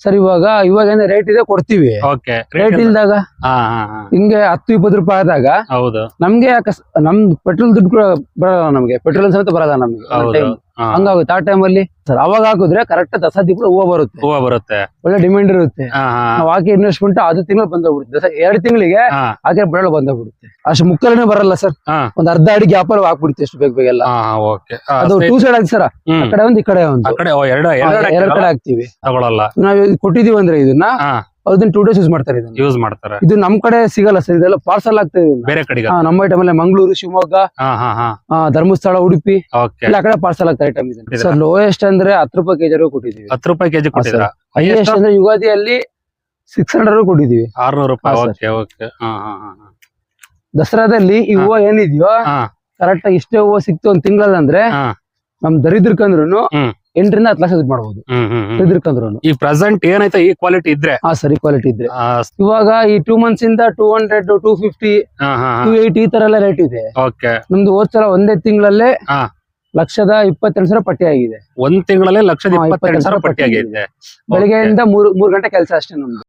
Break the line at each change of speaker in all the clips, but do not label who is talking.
Sir ಇವಾಗ ಇವಾಗ ಏನ್ ರೇಟ್ ಇದೆ ಕೊಡ್ತೀವಿ. ರೇಟ್ ಇಲ್ದಾಗ? ಹಿಂಗೆ ಹತ್ತು ಇಪ್ಪತ್ತು ರೂಪಾಯಿ ಆದಾಗ
ಹೌದು.
ನಮ್ಗೆ ನಮ್ ಪೆಟ್ರೋಲ್ ದುಡ್ಡು ಬರಲ್ಲ ನಮ್ಗೆ. ಪೆಟ್ರೋಲ್ ಸಮೇತ ಬರಲ್ಲ ನಮ್ಗೆ. ಹಂಗಾಗುತ್ತೆ. ಆ ಟೈಮಲ್ಲಿ ಸರ್ ಅವಾಗ ಹಾಕಿದ್ರೆ ಕರೆಕ್ಟ್ ದಸ ತಿಂಗಳು ಹೂವು ಬರುತ್ತೆ.
ಹೂವು ಬರುತ್ತೆ.
ಒಳ್ಳೆ ಡಿಮ್ಯಾಂಡ್ ಇರುತ್ತೆ. ನಾವು ಹಾಕಿ ಇನ್ವೆಸ್ಟ್ಮೆಂಟ್ ಅದು ತಿಂಗಳು ಬಂದೋಗ್ಬಿಡುತ್ತೆ. ದಸ ಎರಡು ತಿಂಗಳಿಗೆ ಹಾಕಿ ಬೆಳೆ ಬಂದೋಗ್ಬಿಡುತ್ತೆ. ಅಷ್ಟು ಮುಕ್ಕಲೇ ಬರಲ್ಲ ಸರ್. ಒಂದ್ ಅರ್ಧ ಅಡಿ ಗ್ಯಾಪ್ ಅಲ್ಲಿ ಹಾಕ್ಬಿಡುತ್ತೆ ಎಷ್ಟು ಬೇಗ ಬೇಗೆಲ್ಲ
ಓಕೆ.
ಅದು ಟೂ ಸೈಡ್ ಆಗಿ ಸರ್. ಆ ಕಡೆ ಒಂದ್ ಈ ಕಡೆ ಒಂದು.
ಎರಡು
ಕಡೆ? ಹಾಕ್ತಿವಿ. ನಾವ್ ಕೊಟ್ಟಿದೀವಿ ಅಂದ್ರೆ ಇದನ್ನ ಅದನ್ನ ಟೂ ಡೇಸ್ ಯೂಸ್ ಮಾಡ್ತಾರೆ ಇದನ್ನ.
ಯೂಸ್ ಮಾಡ್ತಾರೆ.
ಇದು ನಮ್ ಕಡೆ ಸಿಗಲ್ಲ ಸರ್ ಇದೆಲ್ಲ ಪಾರ್ಸಲ್ ಆಗ್ತದೆ
ಬೇರೆ ಕಡೆಗೆ?
ನಮ್ಮ ಐಟಮ್ ಅಲ್ಲಿ ಮಂಗಳೂರು ಶಿವಮೊಗ್ಗ ಧರ್ಮಸ್ಥಳ ಉಡುಪಿ ಎಲ್ಲ ಕಡೆ ಪಾರ್ಸಲ್ ಆಗ್ತಾ ಐಟಮ್ ಇದೆ? ಸರ್ ಲೋಯೆಸ್ಟ್ ಅಂದ್ರೆ ಹತ್ತು ರೂಪಾಯಿ ಕೆಜಿ ಕೊಟ್ಟಿದೀವಿ
ಹತ್ತು ರೂಪಾಯಿ ಕೆಜಿ ಕೊಟ್ಟಿದ್ರ
ಹೈಯೆಸ್ಟ್ ಅಂದ್ರೆ ಯುಗಾದಿಯಲ್ಲಿ ಸಿಕ್ಸ್ ಹಂಡ್ರೆಡ್ ಕೊಟ್ಟಿದೀವಿ
ಆರ್ನೂರು ರೂಪಾಯಿ.
ದಸರಾದಲ್ಲಿ ಈ. ಹೂವು ಏನಿದೆಯೋ ಕರೆಕ್ಟ್ ಆಗಿ ಇಷ್ಟೇ ಹೂವು ಸಿಕ್ತು ಒಂದ್ ತಿಂಗಳಲ್ಲ ಅಂದ್ರೆ. ನಮ್ ದರಿದ್ರಕಂದ್ರು. ಎಂಟರಿಂದ ಹತ್ತು ಲಕ್ಷ ದುಡ್ಡು ಮಾಡಬಹುದು
ಹ್ಮ್ ಈ ಪ್ರೆಸೆಂಟ್ ಏನೈತೆ ಈ ಕ್ವಾಲಿಟಿ ಇದ್ರೆ?
ಹಾ ಸರಿ ಕ್ವಾಲಿಟಿ ಇದ್ರೆ. ಇವಾಗ ಈ ಟೂ ಮಂತ್ಸ್ ಇಂದ two hundred two fifty two eight ಈ ತರ ಎಲ್ಲ ರೇಟ್ ಇದೆ. ನಮ್ದು ಹೋದ್ ಸಲ ಒಂದೇ ತಿಂಗಳಲ್ಲೇ. ಲಕ್ಷದ ಇಪ್ಪತ್ತೆರಡು ಸಾವಿರ ಪಟ್ಟಿ ಆಗಿದೆ.
ಒಂದ್ ತಿಂಗಳಲ್ಲಿ ಲಕ್ಷದ ಇಪ್ಪತ್ತೆರಡು ಸಾವಿರ ಪಟ್ಟಿ ಆಗಿದೆ.
ಬೆಳಿಗ್ಗೆಯಿಂದ ಮೂರ್ ಮೂರ್ ಗಂಟೆ ಕೆಲಸ ಅಷ್ಟೇ ನಮ್ದು.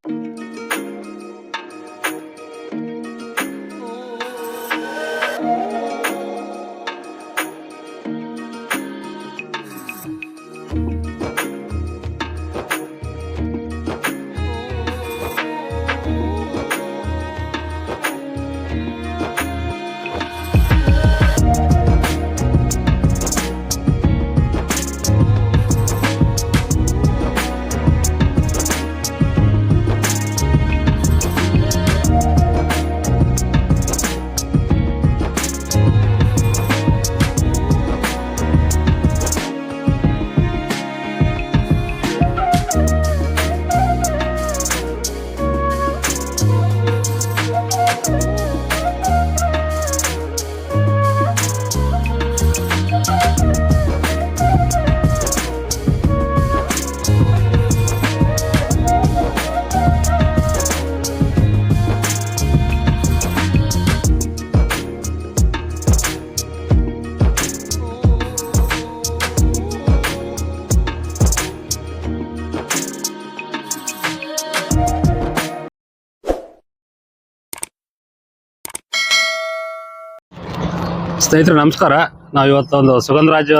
ಸ್ನೇಹಿತರೆ ನಮಸ್ಕಾರ. ನಾವು ಇವತ್ತೊಂದು ಸುಗಂಧರಾಜ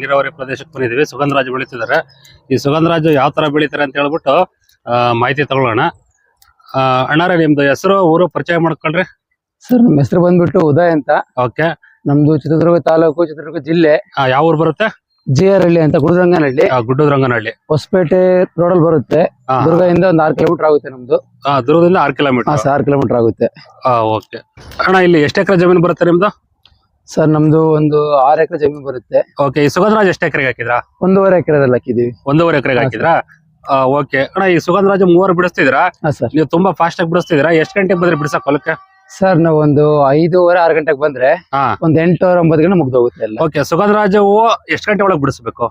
ನೀರಾವರಿ ಪ್ರದೇಶಕ್ಕೆ ಬಂದಿದ್ದೀವಿ. ಸುಗಂಧರಾಜ್ ಬೆಳೀತಿದ್ದಾರೆ. ಈ ಸುಗಂಧರಾಜ್ ಯಾವ ಥರ ಬೆಳೀತಾರೆ ಅಂತ ಹೇಳ್ಬಿಟ್ಟು ಮಾಹಿತಿ ತಗೊಳ್ಳೋಣ. ಅಣ್ಣಾರೆ ನಿಮ್ದು ಹೆಸರು ಊರು ಪರಿಚಯ ಮಾಡ್ಕೊಳ್ರಿ.
ಸರ್ ನಮ್ಮ ಹೆಸರು ಬಂದ್ಬಿಟ್ಟು ಉದಯ್ ಅಂತ.
ಓಕೆ.
ನಮ್ದು ಚಿತ್ರದುರ್ಗ ತಾಲೂಕು ಚಿತ್ರದುರ್ಗ ಜಿಲ್ಲೆ.
ಯಾವ ಊರು ಬರುತ್ತೆ?
ಜಿ ಆರ್ ಹಳ್ಳಿ ಅಂತ ಗುಡ್ಡದ್ರಂಗನಹಳ್ಳಿ
ಆ, ಹೊಸಪೇಟೆ
ಹೊಸಪೇಟೆ ಅಲ್ಲಿ ಬರುತ್ತೆ. ದುರ್ಗದಿಂದ ಒಂದು ಆರು ಕಿಲೋಮೀಟರ್ ಆಗುತ್ತೆ ನಮ್ದು.
ಆ, ದುರ್ಗದಿಂದ ಆರು ಕಿಲೋಮೀಟರ್.
ಆರು ಕಿಲೋಮೀಟರ್ ಆಗುತ್ತೆ.
ಓಕೆ. ಅಣ್ಣ ಇಲ್ಲಿ ಎಷ್ಟು ಎಕರೆ ಜಮೀನು ಬರುತ್ತೆ ನಿಮ್ದು?
ಸರ್ ನಮ್ದು ಒಂದು ಆರ್ ಎಕರೆ ಜಮೀನು ಬರುತ್ತೆ.
ಓಕೆ ಈ ಸುಗಂಧರಾಜ್ ಎಷ್ಟು ಎಕರೆಗೆ ಹಾಕಿದ್ರಾ?
ಒಂದೂವರೆ ಎಕರೆದಲ್ಲಿ ಹಾಕಿದೀವಿ
ಒಂದೂವರೆ ಎಕರೆಗೆ ಹಾಕಿದ್ರ? ಓಕೆ ಅಣ್ಣ ಈ ಸುಗಂಧರಾಜ್ ಮೂವರು ಬಿಡಿಸ್ತಿದ್ರಾ
ಹಾ ಸರ್.
ನೀವು ತುಂಬಾ ಫಾಸ್ಟ್ ಆಗಿ ಬಿಡಿಸ್ತಿದ್ರಾ ಎಷ್ಟು ಗಂಟೆಗೆ ಬಂದ್ರೆ ಬಿಡಿಸಕ್ ಹೊಲಕ್ಕೆ?
ಸರ್ ನಾವು ಒಂದು ಐದೂವರೆ ಆರು ಗಂಟೆಗೆ ಬಂದ್ರೆ
ಹಾ.
ಒಂದ್ ಎಂಟೂವರೆ ಒಂಬತ್ತು ಗಂಟೆ ಮುಗ್ದೋಗುತ್ತೆ ಎಲ್ಲ.
ಓಕೆ ಸುಗಂಧರಾಜ ಹೂವು ಎಷ್ಟು ಗಂಟೆ ಒಳಗೆ ಬಿಡಿಸ್ಬೇಕು?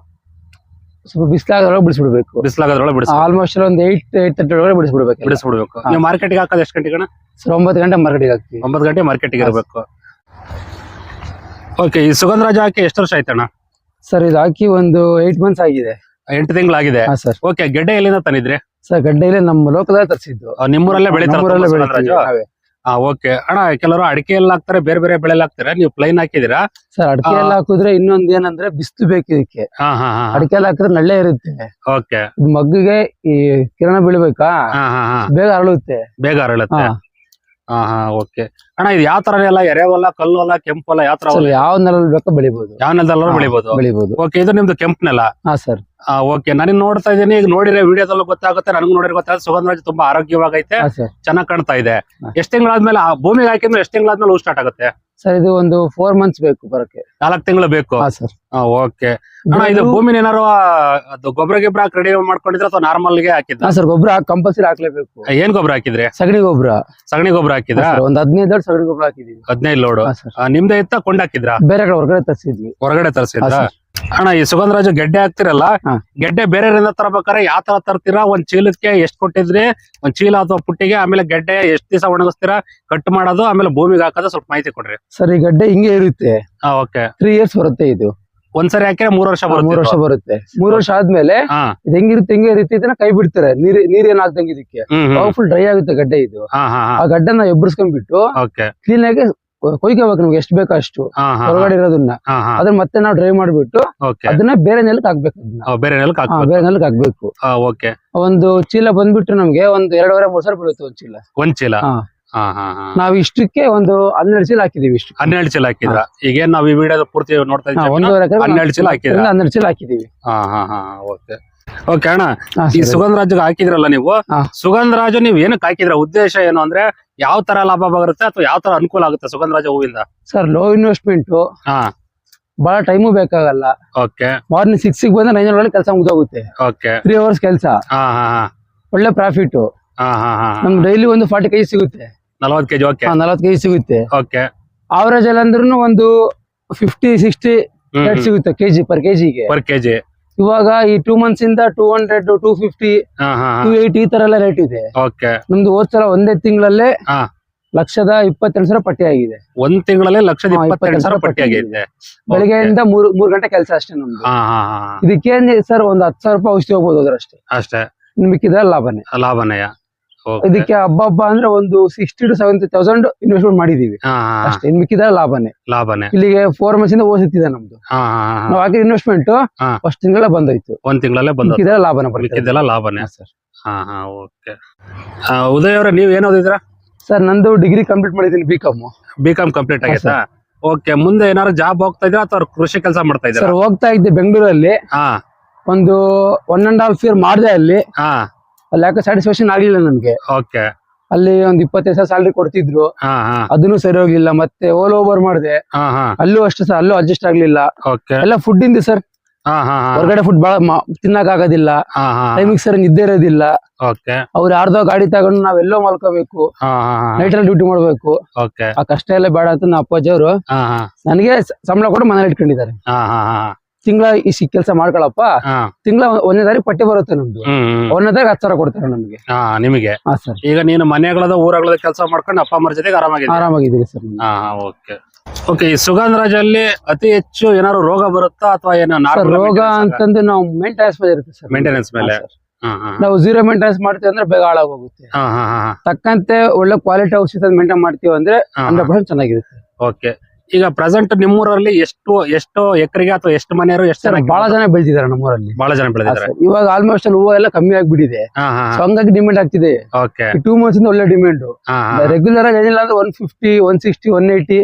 ಸ್ವಲ್ಪ ಬಿಸಿಲಾಗದ್ರೊಳಗೆ ಬಿಡಿಸ್ಬಿಡ್ಬೇಕು.
ಬಿಸಿಲಾಗೋದ್ರೊಳಗೆ ಬಿಡಿಸ್
ಆಲ್ಮೋಸ್ಟ್ ಒಂದು ಏಟ್ ಏಟ್ ತರ್ಟಿ ಒಳಗೆ ಬಿಡಿಸ್ಬಿಡ್ಬೇಕು
ಬಿಡಿಸ್ಬಿಡ್ಬೇಕು. ನೀವು ಮಾರ್ಕೆಟ್ಗೆ ಹಾಕೋದು ಎಷ್ಟು ಗಂಟೆಗೆ ಅಣ್ಣ?
ಸರ್ ಒಂಬತ್ತು ಗಂಟೆ ಮಾರ್ಕೆಟ್ಗೆ ಹಾಕ್ತೀವಿ.
ಒಂಬತ್ತು ಗಂಟೆ ಮಾರ್ಕೆಟ್ಗೆ ಇರಬೇಕು. ಓಕೆ ಈ ಸುಗಂಧರಾಜ ಹಾಕಿ ಎಷ್ಟು ವರ್ಷ ಆಯ್ತಣ್ಣ?
ಸರ್ ಇದು ಹಾಕಿ ಒಂದು ಏಟ್ ಮಂತ್ಸ್ ಆಗಿದೆ.
ಎಂಟು ತಿಂಗಳಾಗಿದೆ?
ಹಾ ಸರ್
ಓಕೆ ಗೆಡ್ಡೆ ಎಲ್ಲಿಂದ ತಂದಿದ್ರಿ?
ಸರ್ ಗಡ್ಡೆಯಲ್ಲಿ ನಮ್ಮ ಲೋಕದ ತರಿಸಿದ್ದು.
ಆ, ನಿಮ್ಮೂರಲ್ಲೇ ಬೆಳೀತಾರೆ
ನಮ್ಮೂರಲ್ಲೇ
ಸುಗಂಧರಾಜ
ಬೆಳಿತೀವಿ ನಾವೇ.
ಹಾ ಓಕೆ ಅಣ್ಣ ಕೆಲವರು ಅಡಿಕೆ ಎಲ್ಲ ಹಾಕ್ತಾರೆ ಬೇರೆ ಬೇರೆ ಬೆಳೆ ಹಾಕ್ತಾರೆ. ನೀವು ಪ್ಲೈನ್ ಹಾಕಿದಿರಾ
ಸರ್ ಅಡಿಕೆ ಎಲ್ಲ ಹಾಕಿದ್ರೆ ಇನ್ನೊಂದ್ ಏನಂದ್ರೆ ಬಿಸ್ತು ಬೇಕು ಇದಕ್ಕೆ.
ಹಾ ಹಾ ಹಾ
ಅಡಿಕೆ ಎಲ್ಲ ಹಾಕಿದ್ರೆ ನಳ್ಳೆ ಇರುತ್ತೆ.
ಓಕೆ
ಇದು ಮಗ್ಗಿಗೆ ಈ ಕಿರಣ ಬೀಳ್ಬೇಕಾ?
ಹಾ ಹಾ ಹಾ.
ಬೇಗ ಅರಳುತ್ತೆ.
ಬೇಗ ಅರಳುತ್ತೆ.
ಹಾ.
ಹಾ ಹಾ ಓಕೆ ಅಣ್ಣ ಇದು ಯಾವ ತರ ಎಲ್ಲ ಎರೆವಲ್ಲ ಕಲ್ಲು ಅಲ್ಲ ಕೆಂಪು ಅಲ್ಲ ಯಾವ ತರ
ಯಾವ ನೆಲದಲ್ಲಿ ಬೇಕೋ ಬೆಳಿಬಹುದು
ಯಾವ ನೆಲದಲ್ಲೂ ಬೆಳಿಬಹುದು
ಬೆಳಿಬಹುದು
ಓಕೆ ಇದು ನಿಮ್ದು ಕೆಂಪು ನೆಲ.
ಹಾ ಸರ್.
ಓಕೆ ನಾನು ನೋಡ್ತಾ ಇದ್ದೀನಿ. ಈಗ ನೋಡಿದ್ರೆ ವಿಡಿಯೋದಲ್ಲಿ ಗೊತ್ತಾಗುತ್ತೆ. ನನಗೂ ನೋಡಿದ್ರೆ ಗೊತ್ತಾಗುತ್ತೆ. ಸುಗಂಧರಾಜ್ ತುಂಬಾ ಆರೋಗ್ಯವಾಗೈತೆ. ಚೆನ್ನಾಗಿ ಕಾಣ್ತಾ ಇದೆ. ಎಷ್ಟು ತಿಂಗಳಾದ್ಮೇಲೆ ಆ ಭೂಮಿಗೆ ಹಾಕಿದ್ರೆ ಎಷ್ಟ್ ತಿಂಗಳಾದ್ಮೇಲೆ ಹೂ ಸ್ಟಾರ್ಟ್ ಆಗುತ್ತೆ?
ಸರ್ ಇದು ಒಂದು ಫೋರ್ ಮಂತ್ಸ್ ಬೇಕು ಬರಕ್ಕೆ.
ನಾಲ್ಕು ತಿಂಗಳು ಬೇಕು?
ಹಾ ಸರ್.
ಓಕೆ ಇದು ಭೂಮಿ ಏನಾರು ಅದು ಗೊಬ್ಬರ ಗಿಬ್ಬರ ರೆಡಿ ಮಾಡ್ಕೊಂಡಿದ್ರೆ ಅಥವಾ ನಾರ್ಮಲ್ಗೆ ಹಾಕಿದ್ರೆ?
ಸರ್ ಗೊಬ್ಬರ ಕಂಪಲ್ಸರಿ ಹಾಕ್ಲೇಬೇಕು.
ಏನ್ ಗೊಬ್ಬರ ಹಾಕಿದ್ರೆ?
ಸಗಣಿ ಗೊಬ್ಬರ.
ಸಗಣಿ ಗೊಬ್ಬರ ಹಾಕಿದ್ರ?
ಒಂದ್ ಹದಿನೈದು ಲೋಡ್ ಸಗಣಿ ಗೊಬ್ಬರ ಹಾಕಿದೀವಿ.
ಹದಿನೈದು ಲೋಡು. ನಿಮ್ದೆ ಇತ್ತ ಕೊಂಡ್ ಹಾಕಿದ್ರ?
ಬೇರೆ ಕಡೆ ಹೊರಗಡೆ ತರಿಸಿದ್ವಿ.
ಹೊರಗಡೆ ತರಿಸಿದ್ರ? ಅಣ್ಣ ಈ ಸುಗಂಧರಾಜ ಗೆಡ್ಡೆ ಹಾಕ್ತಿರಲ್ಲ. ಗೆಡ್ಡೆ ಬೇರೆಯವರಿಂದ ತರಬೇಕಾರೆ ಯಾವ ತರ ತರ್ತೀರಾ? ಒಂದ್ ಚೀಲಕ್ಕೆ ಎಷ್ಟ್ ಕೊಟ್ಟಿದ್ರಿ ಒಂದ್ ಚೀಲ ಅಥವಾ ಪುಟ್ಟಿಗೆ ಆಮೇಲೆ ಗೆಡ್ಡೆ ಎಷ್ಟ್ ದಿವಸ ಒಣಗಿಸ್ತೀರಾ? ಕಟ್ ಮಾಡೋದು ಆಮೇಲೆ ಭೂಮಿಗೆ ಹಾಕೋದು ಸ್ವಲ್ಪ ಮಾಹಿತಿ ಕೊಡ್ರಿ.
ಸರ್ ಈ ಗಡ್ಡೆ ಹಿಂಗೆ ಇರುತ್ತೆ.
ಓಕೆ.
ತ್ರೀ ಇಯರ್ಸ್ ಬರುತ್ತೆ ಇದು.
ಒಂದ್ಸರಿ ಹಾಕಿದ್ರೆ ಮೂರ್ ವರ್ಷ ಬರುತ್ತೆ
ಮೂರ್ ವರ್ಷ
ಬರುತ್ತೆ.
ಮೂರ್ ವರ್ಷ ಆದ್ಮೇಲೆ ಇದು ಹೆಂಗಿರುತ್ತೆ ಹೆಂಗೆ ಇರುತ್ತೆ ಇದನ್ನ ಕೈ ಬಿಡ್ತಾರೆ. ನೀರ್ ನೀರ್ ಏನ್ ಹಾಕ್ದಂಗೆ ಇದಕ್ಕೆ ಫುಲ್ ಡ್ರೈ ಆಗುತ್ತೆ ಗಡ್ಡೆ ಇದು. ಆ ಗಡ್ಡೆನ ಎಬ್ಬರಿಸ್ಕೊಂಡ್ಬಿಟ್ಟು ಕ್ಲೀನ್ ಆಗಿ ಕೊಯ್ಕೋಬೇಕು ನಮ್ಗೆ ಎಷ್ಟು ಬೇಕೋ ಅಷ್ಟು. ಹೊರಗಡೆ ಇರೋದನ್ನ. ಅದನ್ನ ಮತ್ತೆ ನಾವು ಡ್ರೈ ಮಾಡ್ಬಿಟ್ಟು ಅದನ್ನ ಬೇರೆ ನೆಲಕ್ಕೆ ಹಾಕ್ಬೇಕು
ಬೇರೆ ನೆಲಕ್ಕೆ
ಬೇರೆ ನೆಲಕ್ಕೆ ಹಾಕ್ಬೇಕು.
ಓಕೆ
ಒಂದು ಚೀಲ ಬಂದ್ಬಿಟ್ಟು ನಮ್ಗೆ ಒಂದು ಎರಡೂವರೆ ಮೂರ್ ಸಾವಿರ ಬೀಳುತ್ತೆ ಒಂದ್ ಚೀಲ.
ಒಂದ್ ಚೀಲ?
ನಾವ್ ಇಷ್ಟಕ್ಕೆ ಒಂದು ಹನ್ನೆರಡು ಚೀಲ ಹಾಕಿದೀವಿ ಇಷ್ಟು
ಹನ್ನೆರಡು ಚೀಲ ಹಾಕಿದ್ರ? ಈಗೇನ್ ನಾವ್ ಈ ವಿಡಿಯೋದ ಪೂರ್ತಿ ನೋಡ್ತಾ ಇದ್ದೀವಿ?
ಒಂದೂವರೆ
ಹನ್ನೆರಡು ಚೀಲ ಹಾಕಿದ್ರ?
ಹನ್ನೆರಡು ಚೀಲ ಹಾಕಿದೀವಿ.
ಓಕೆ ಓಕೆ ಅಣ್ಣ. ಈ
ಸರಿ.
ಸುಗಂಧ ರಾಜ್ ಹಾಕಿದ್ರಲ್ಲ ನೀವು?
ಹಾ.
ಸುಗಂಧ ರಾಜು ನೀವು ಏನಕ್ಕೆ ಹಾಕಿದ್ರ? ಉದ್ದೇಶ ಏನು ಅಂದ್ರೆ ಯಾವ ತರ ಲಾಭ ಬರುತ್ತೆ ಅಥವಾ ಯಾವ ತರ ಅನುಕೂಲ ಆಗುತ್ತೆ ಸುಗಂಧರಾಜ ಹೂವಿಂದ?
ಸರ್ ಲೋ ಇನ್ವೆಸ್ಟ್ಮೆಂಟ್
ಹಾ.
ಬಹಳ ಟೈಮ್ ಬೇಕಾಗಲ್ಲ.
ಓಕೆ
ಮಾರ್ನಿಂಗ್ ಸಿಕ್ಸ್ ಬಂದ್ರೆ ನೈನ್ ಒಳಗೆ ಕೆಲಸ ಮುಗ್ದೋಗುತ್ತೆ.
ಓಕೆ
ತ್ರೀ ಅವರ್ಸ್ ಕೆಲಸ.
ಹಾ ಹಾ ಹಾ.
ಒಳ್ಳೆ ಪ್ರಾಫಿಟ್ ನಮ್ಗೆ ಡೈಲಿ ಒಂದು ಫಾರ್ಟಿ ಕೆಜಿ ಸಿಗುತ್ತೆ.
ನಲವತ್ತು ಕೆಜಿ ಓಕೆ
ನಲವತ್ತು ಕೆಜಿ ಸಿಗುತ್ತೆ.
ಓಕೆ
ಆವರೇಜ್ ಅಲ್ಲಿ ಅಂದ್ರೂ ಒಂದು ಫಿಫ್ಟಿ ಸಿಕ್ಸ್ಟಿ ಸಿಗುತ್ತೆ ಕೆಜಿ ಪರ್ ಕೆಜಿಗೆ
ಪರ್ ಕೆಜಿ
ಇವಾಗ ಈ ಟೂ ಮಂತ್ಸ್ ಇಂದ two hundred two fifty two eight ಈ ತರ ಎಲ್ಲ ರೇಟ್ ಇದೆ ನಮ್ದು ಹೋದ್ ಸಲ ಒಂದೇ ತಿಂಗಳಲ್ಲೇ. ಲಕ್ಷದ ಇಪ್ಪತ್ತೆರಡು ಸಾವಿರ ಪಟ್ಟಿ ಆಗಿದೆ.
ಒಂದ್ ತಿಂಗಳಲ್ಲಿ ಲಕ್ಷದ ಇಪ್ಪತ್ತೆರಡು ಸಾವಿರ ಪಟ್ಟಿ ಆಗಿದೆ.
ಬೆಳಗ್ಗೆಯಿಂದ ಮೂರ್ ಮೂರ್ ಗಂಟೆ ಕೆಲಸ ಅಷ್ಟೇ ನಮ್ದು.
ಇದಕ್ಕೆ
ಇದಕ್ಕೇನ್ ಸರ್ ಒಂದ್ ಹತ್ತು ಸಾವಿರ ರೂಪಾಯಿ ಔಷಧಿ ಹೋಗ್ಬೋದು ಅದ್ರಷ್ಟೇ.
ಅಷ್ಟೇ.
ನಿಮ್ಗೆ ಲಾಭನೇ.
ಲಾಭನಯ ಓಕೆ
ಇದಕ್ಕೆ ಹಬ್ಬ ಹಬ್ಬ ಅಂದ್ರೆ ಒಂದು sixty to seventy thousand investment ಮಾಡಿದೀವಿ. ಅಷ್ಟೇ ಇನ್ ಲಾಭನೇ.
ಲಾಭನೇ.
ಇಲ್ಲಿಗೆ ಫೋರ್ ಮಂತ್ಸ್ ಇಂದ ಓದಿತ್ತಿದೆ ನಮ್ದು. ನಾವು ಹಾಕಿದ ಇನ್ವೆಸ್ಟ್ಮೆಂಟ್ ಫಸ್ಟ್ ತಿಂಗಳ ಬಂದೋಯ್ತು.
ಒಂದ್ ತಿಂಗಳಲ್ಲೇ ಬಂದ
ಲಾಭನೇ ಲಾಭನ ಬರ್ತದೆ.
ಮಿಕ್ಕಿದ್ದೆಲ್ಲ ಲಾಭನೇ.
ಸರ್.
ಹಾ ಹಾ ಓಕೆ. ಉದಯ್ ಅವ್ರ ನೀವ್ ಏನ್ ಓದಿದ್ರ
ಸರ್ ನಂದು ಡಿಗ್ರಿ ಕಂಪ್ಲೀಟ್ ಮಾಡಿದೀನಿ B com
B com complete ಆಗಿದೆ ಓಕೆ ಮುಂದೆ ಏನಾದ್ರು ಜಾಬ್ ಹೋಗ್ತಾ ಇದ್ರ ಅಥವಾ ಕೃಷಿ ಕೆಲಸ ಮಾಡ್ತಾ ಇದ್ದೀರಾ?
ಸರ್ ಹೋಗ್ತಾ ಇದ್ದೆ ಬೆಂಗಳೂರಲ್ಲಿ.
ಹಾ.
ಒಂದು ಒನ್ ಅಂಡ್ ಹಾಫ್ ಇಯರ್ ಮಾಡಿದೆ ಅಲ್ಲಿ.
ಹಾ.
ಅಲ್ಲಿ ಯಾಕೆ ಸ್ಯಾಟಿಸ್ಫ್ಯಾಕ್ಷನ್ ಆಗ್ಲಿಲ್ಲ ನನ್ಗೆ.
ಓಕೆ
ಅಲ್ಲಿ ಒಂದ್ ಇಪ್ಪತ್ತೈದು ಸಾವಿರ ಸ್ಯಾಲ್ರಿ ಕೊಡ್ತಿದ್ರು.
ಹಾ ಹಾ.
ಅದನ್ನು ಸರಿ ಹೋಗ್ಲಿಲ್ಲ ಮತ್ತೆ ಓಲ್ ಓವರ್ ಮಾಡಿದೆ.
ಹಾ ಹಾ.
ಅಲ್ಲೂ ಅಷ್ಟು ಸರ್ ಅಲ್ಲೂ ಅಡ್ಜಸ್ಟ್ ಆಗ್ಲಿಲ್ಲ.
ಓಕೆ
ಎಲ್ಲ ಫುಡ್ ಇಂದ ಸರ್
ಹಾ ಹಾ ಹಾ.
ಹೊರಗಡೆ ಫುಡ್ ಬಹಳ ತಿನ್ನಕ್ ಆಗೋದಿಲ್ಲ.
ಹಾ ಹಾ
ಟೈಮಿಂಗ್ ಸರ್ ನಿದ್ದೆ ಇರೋದಿಲ್ಲ.
ಓಕೆ
ಅವ್ರು ಯಾರ್ದೋ ಗಾಡಿ ತಗೊಂಡು ನಾವೆಲ್ಲೋ ಮಲ್ಕೋಬೇಕು.
ಹಾ
ನೈಟ್ ಅಲ್ಲಿ ಡ್ಯೂಟಿ ಮಾಡ್ಬೇಕು.
ಓಕೆ
ಆ ಕಷ್ಟ ಎಲ್ಲ ಬೇಡ ಅಂತ ನಮ್ಮ ಅಪ್ಪಾಜಿ ಅವರು
ಹಾ ಹಾ.
ನನಗೆ ಸಂಬಳ ಕೊಟ್ಟು ಮನೇಲಿ ಇಟ್ಕೊಂಡಿದ್ದಾರೆ.
ಹಾ ಹಾ ಹಾ.
ತಿಂಗಳ ಈ ಕೆಲಸ ಮಾಡ್ಕೊಳಪ್ಪ ತಿಂಗಳ ಒಂದನೇ ತಾರೀಕು ಪಟ್ಟಿ ಬರುತ್ತೆ ನಮ್ದು. ಒಂದನೇ ತಾರೀಕು ಹತ್ತು ಸಾವಿರ ಕೊಡ್ತಾರೆ ನಮ್ಗೆ.
ನಿಮಗೆ.
ಹಾ ಸರ್.
ಈಗ ನೀನು ಮನೆಗಳದ ಊರಗಳದ ಕೆಲಸ ಮಾಡ್ಕೊಂಡು ಅಪ್ಪ ಅಮ್ಮರ ಜೊತೆಗೆ ಆರಾಮಾಗಿ
ಆರಾಮಾಗಿದ್ದೀರಿ ಸರ್.
ಓಕೆ. ಓಕೆ ಈ ಸುಗಂಧ ರಾಜಲ್ಲಿ ಅತಿ ಹೆಚ್ಚು ಏನಾದ್ರು ರೋಗ ಬರುತ್ತಾ ಅಥವಾ ಏನೋ
ಸರ್ ರೋಗ ಅಂತಂದು ನಾವು ಮೇಂಟೆನೆನ್ಸ್ ಮೇಲೆ ಇರುತ್ತೆ ಸರ್.
ಮೇಂಟೆನೆನ್ಸ್ ಮೇಲೆ?
ನಾವು ಜೀರೋ ಮೇಂಟೆನೆನ್ಸ್ ಮಾಡ್ತೀವಿ ಅಂದ್ರೆ ಬೇಗ ಹಾಳಾಗೋಗುತ್ತೆ. ತಕ್ಕಂತೆ ಒಳ್ಳೆ ಕ್ವಾಲಿಟಿ ಔಷಧ ಮೇಂಟೈನ್ ಮಾಡ್ತೀವಿ ಅಂದ್ರೆ ಹಂಡ್ರೆಡ್ ಪರ್ಸೆಂಟ್ ಚೆನ್ನಾಗಿರುತ್ತೆ.
ಓಕೆ. ಈಗ ಪ್ರೆಸೆಂಟ್ ನಿಮ್ಮೂರಲ್ಲಿ ಎಷ್ಟು ಎಷ್ಟು ಎಕರೆಗೆ ಅಥವಾ ಎಷ್ಟು ಮನೆಯವರು ಎಷ್ಟು ಜನ
ಬಹಳ ಜನ ಬೆಳೆದಿದ್ದಾರೆ ನಮ್ಮೂರಲ್ಲಿ.
ಬಹಳ ಜನ ಬೆಳೆದಿದ್ದಾರೆ.
ಇವಾಗ ಆಲ್ಮೋಸ್ಟ್ ಅಲ್ಲಿ ಹೂವು ಎಲ್ಲ ಕಮ್ಮಿ ಆಗ್ಬಿಟ್ಟಿದೆ. ಹಂಗಾಗಿ ಡಿಮ್ಯಾಂಡ್ ಆಗ್ತಿದೆ.
ಓಕೆ
ಟೂ ಮಂತ್ಸ್ ಇಂದ ಒಳ್ಳೆ ಡಿಮ್ಯಾಂಡ್ ರೆಗ್ಯುಲರ್ ಆಗಿ ಏನಿಲ್ಲ ಅಂದ್ರೆ one fifty one sixty one eighty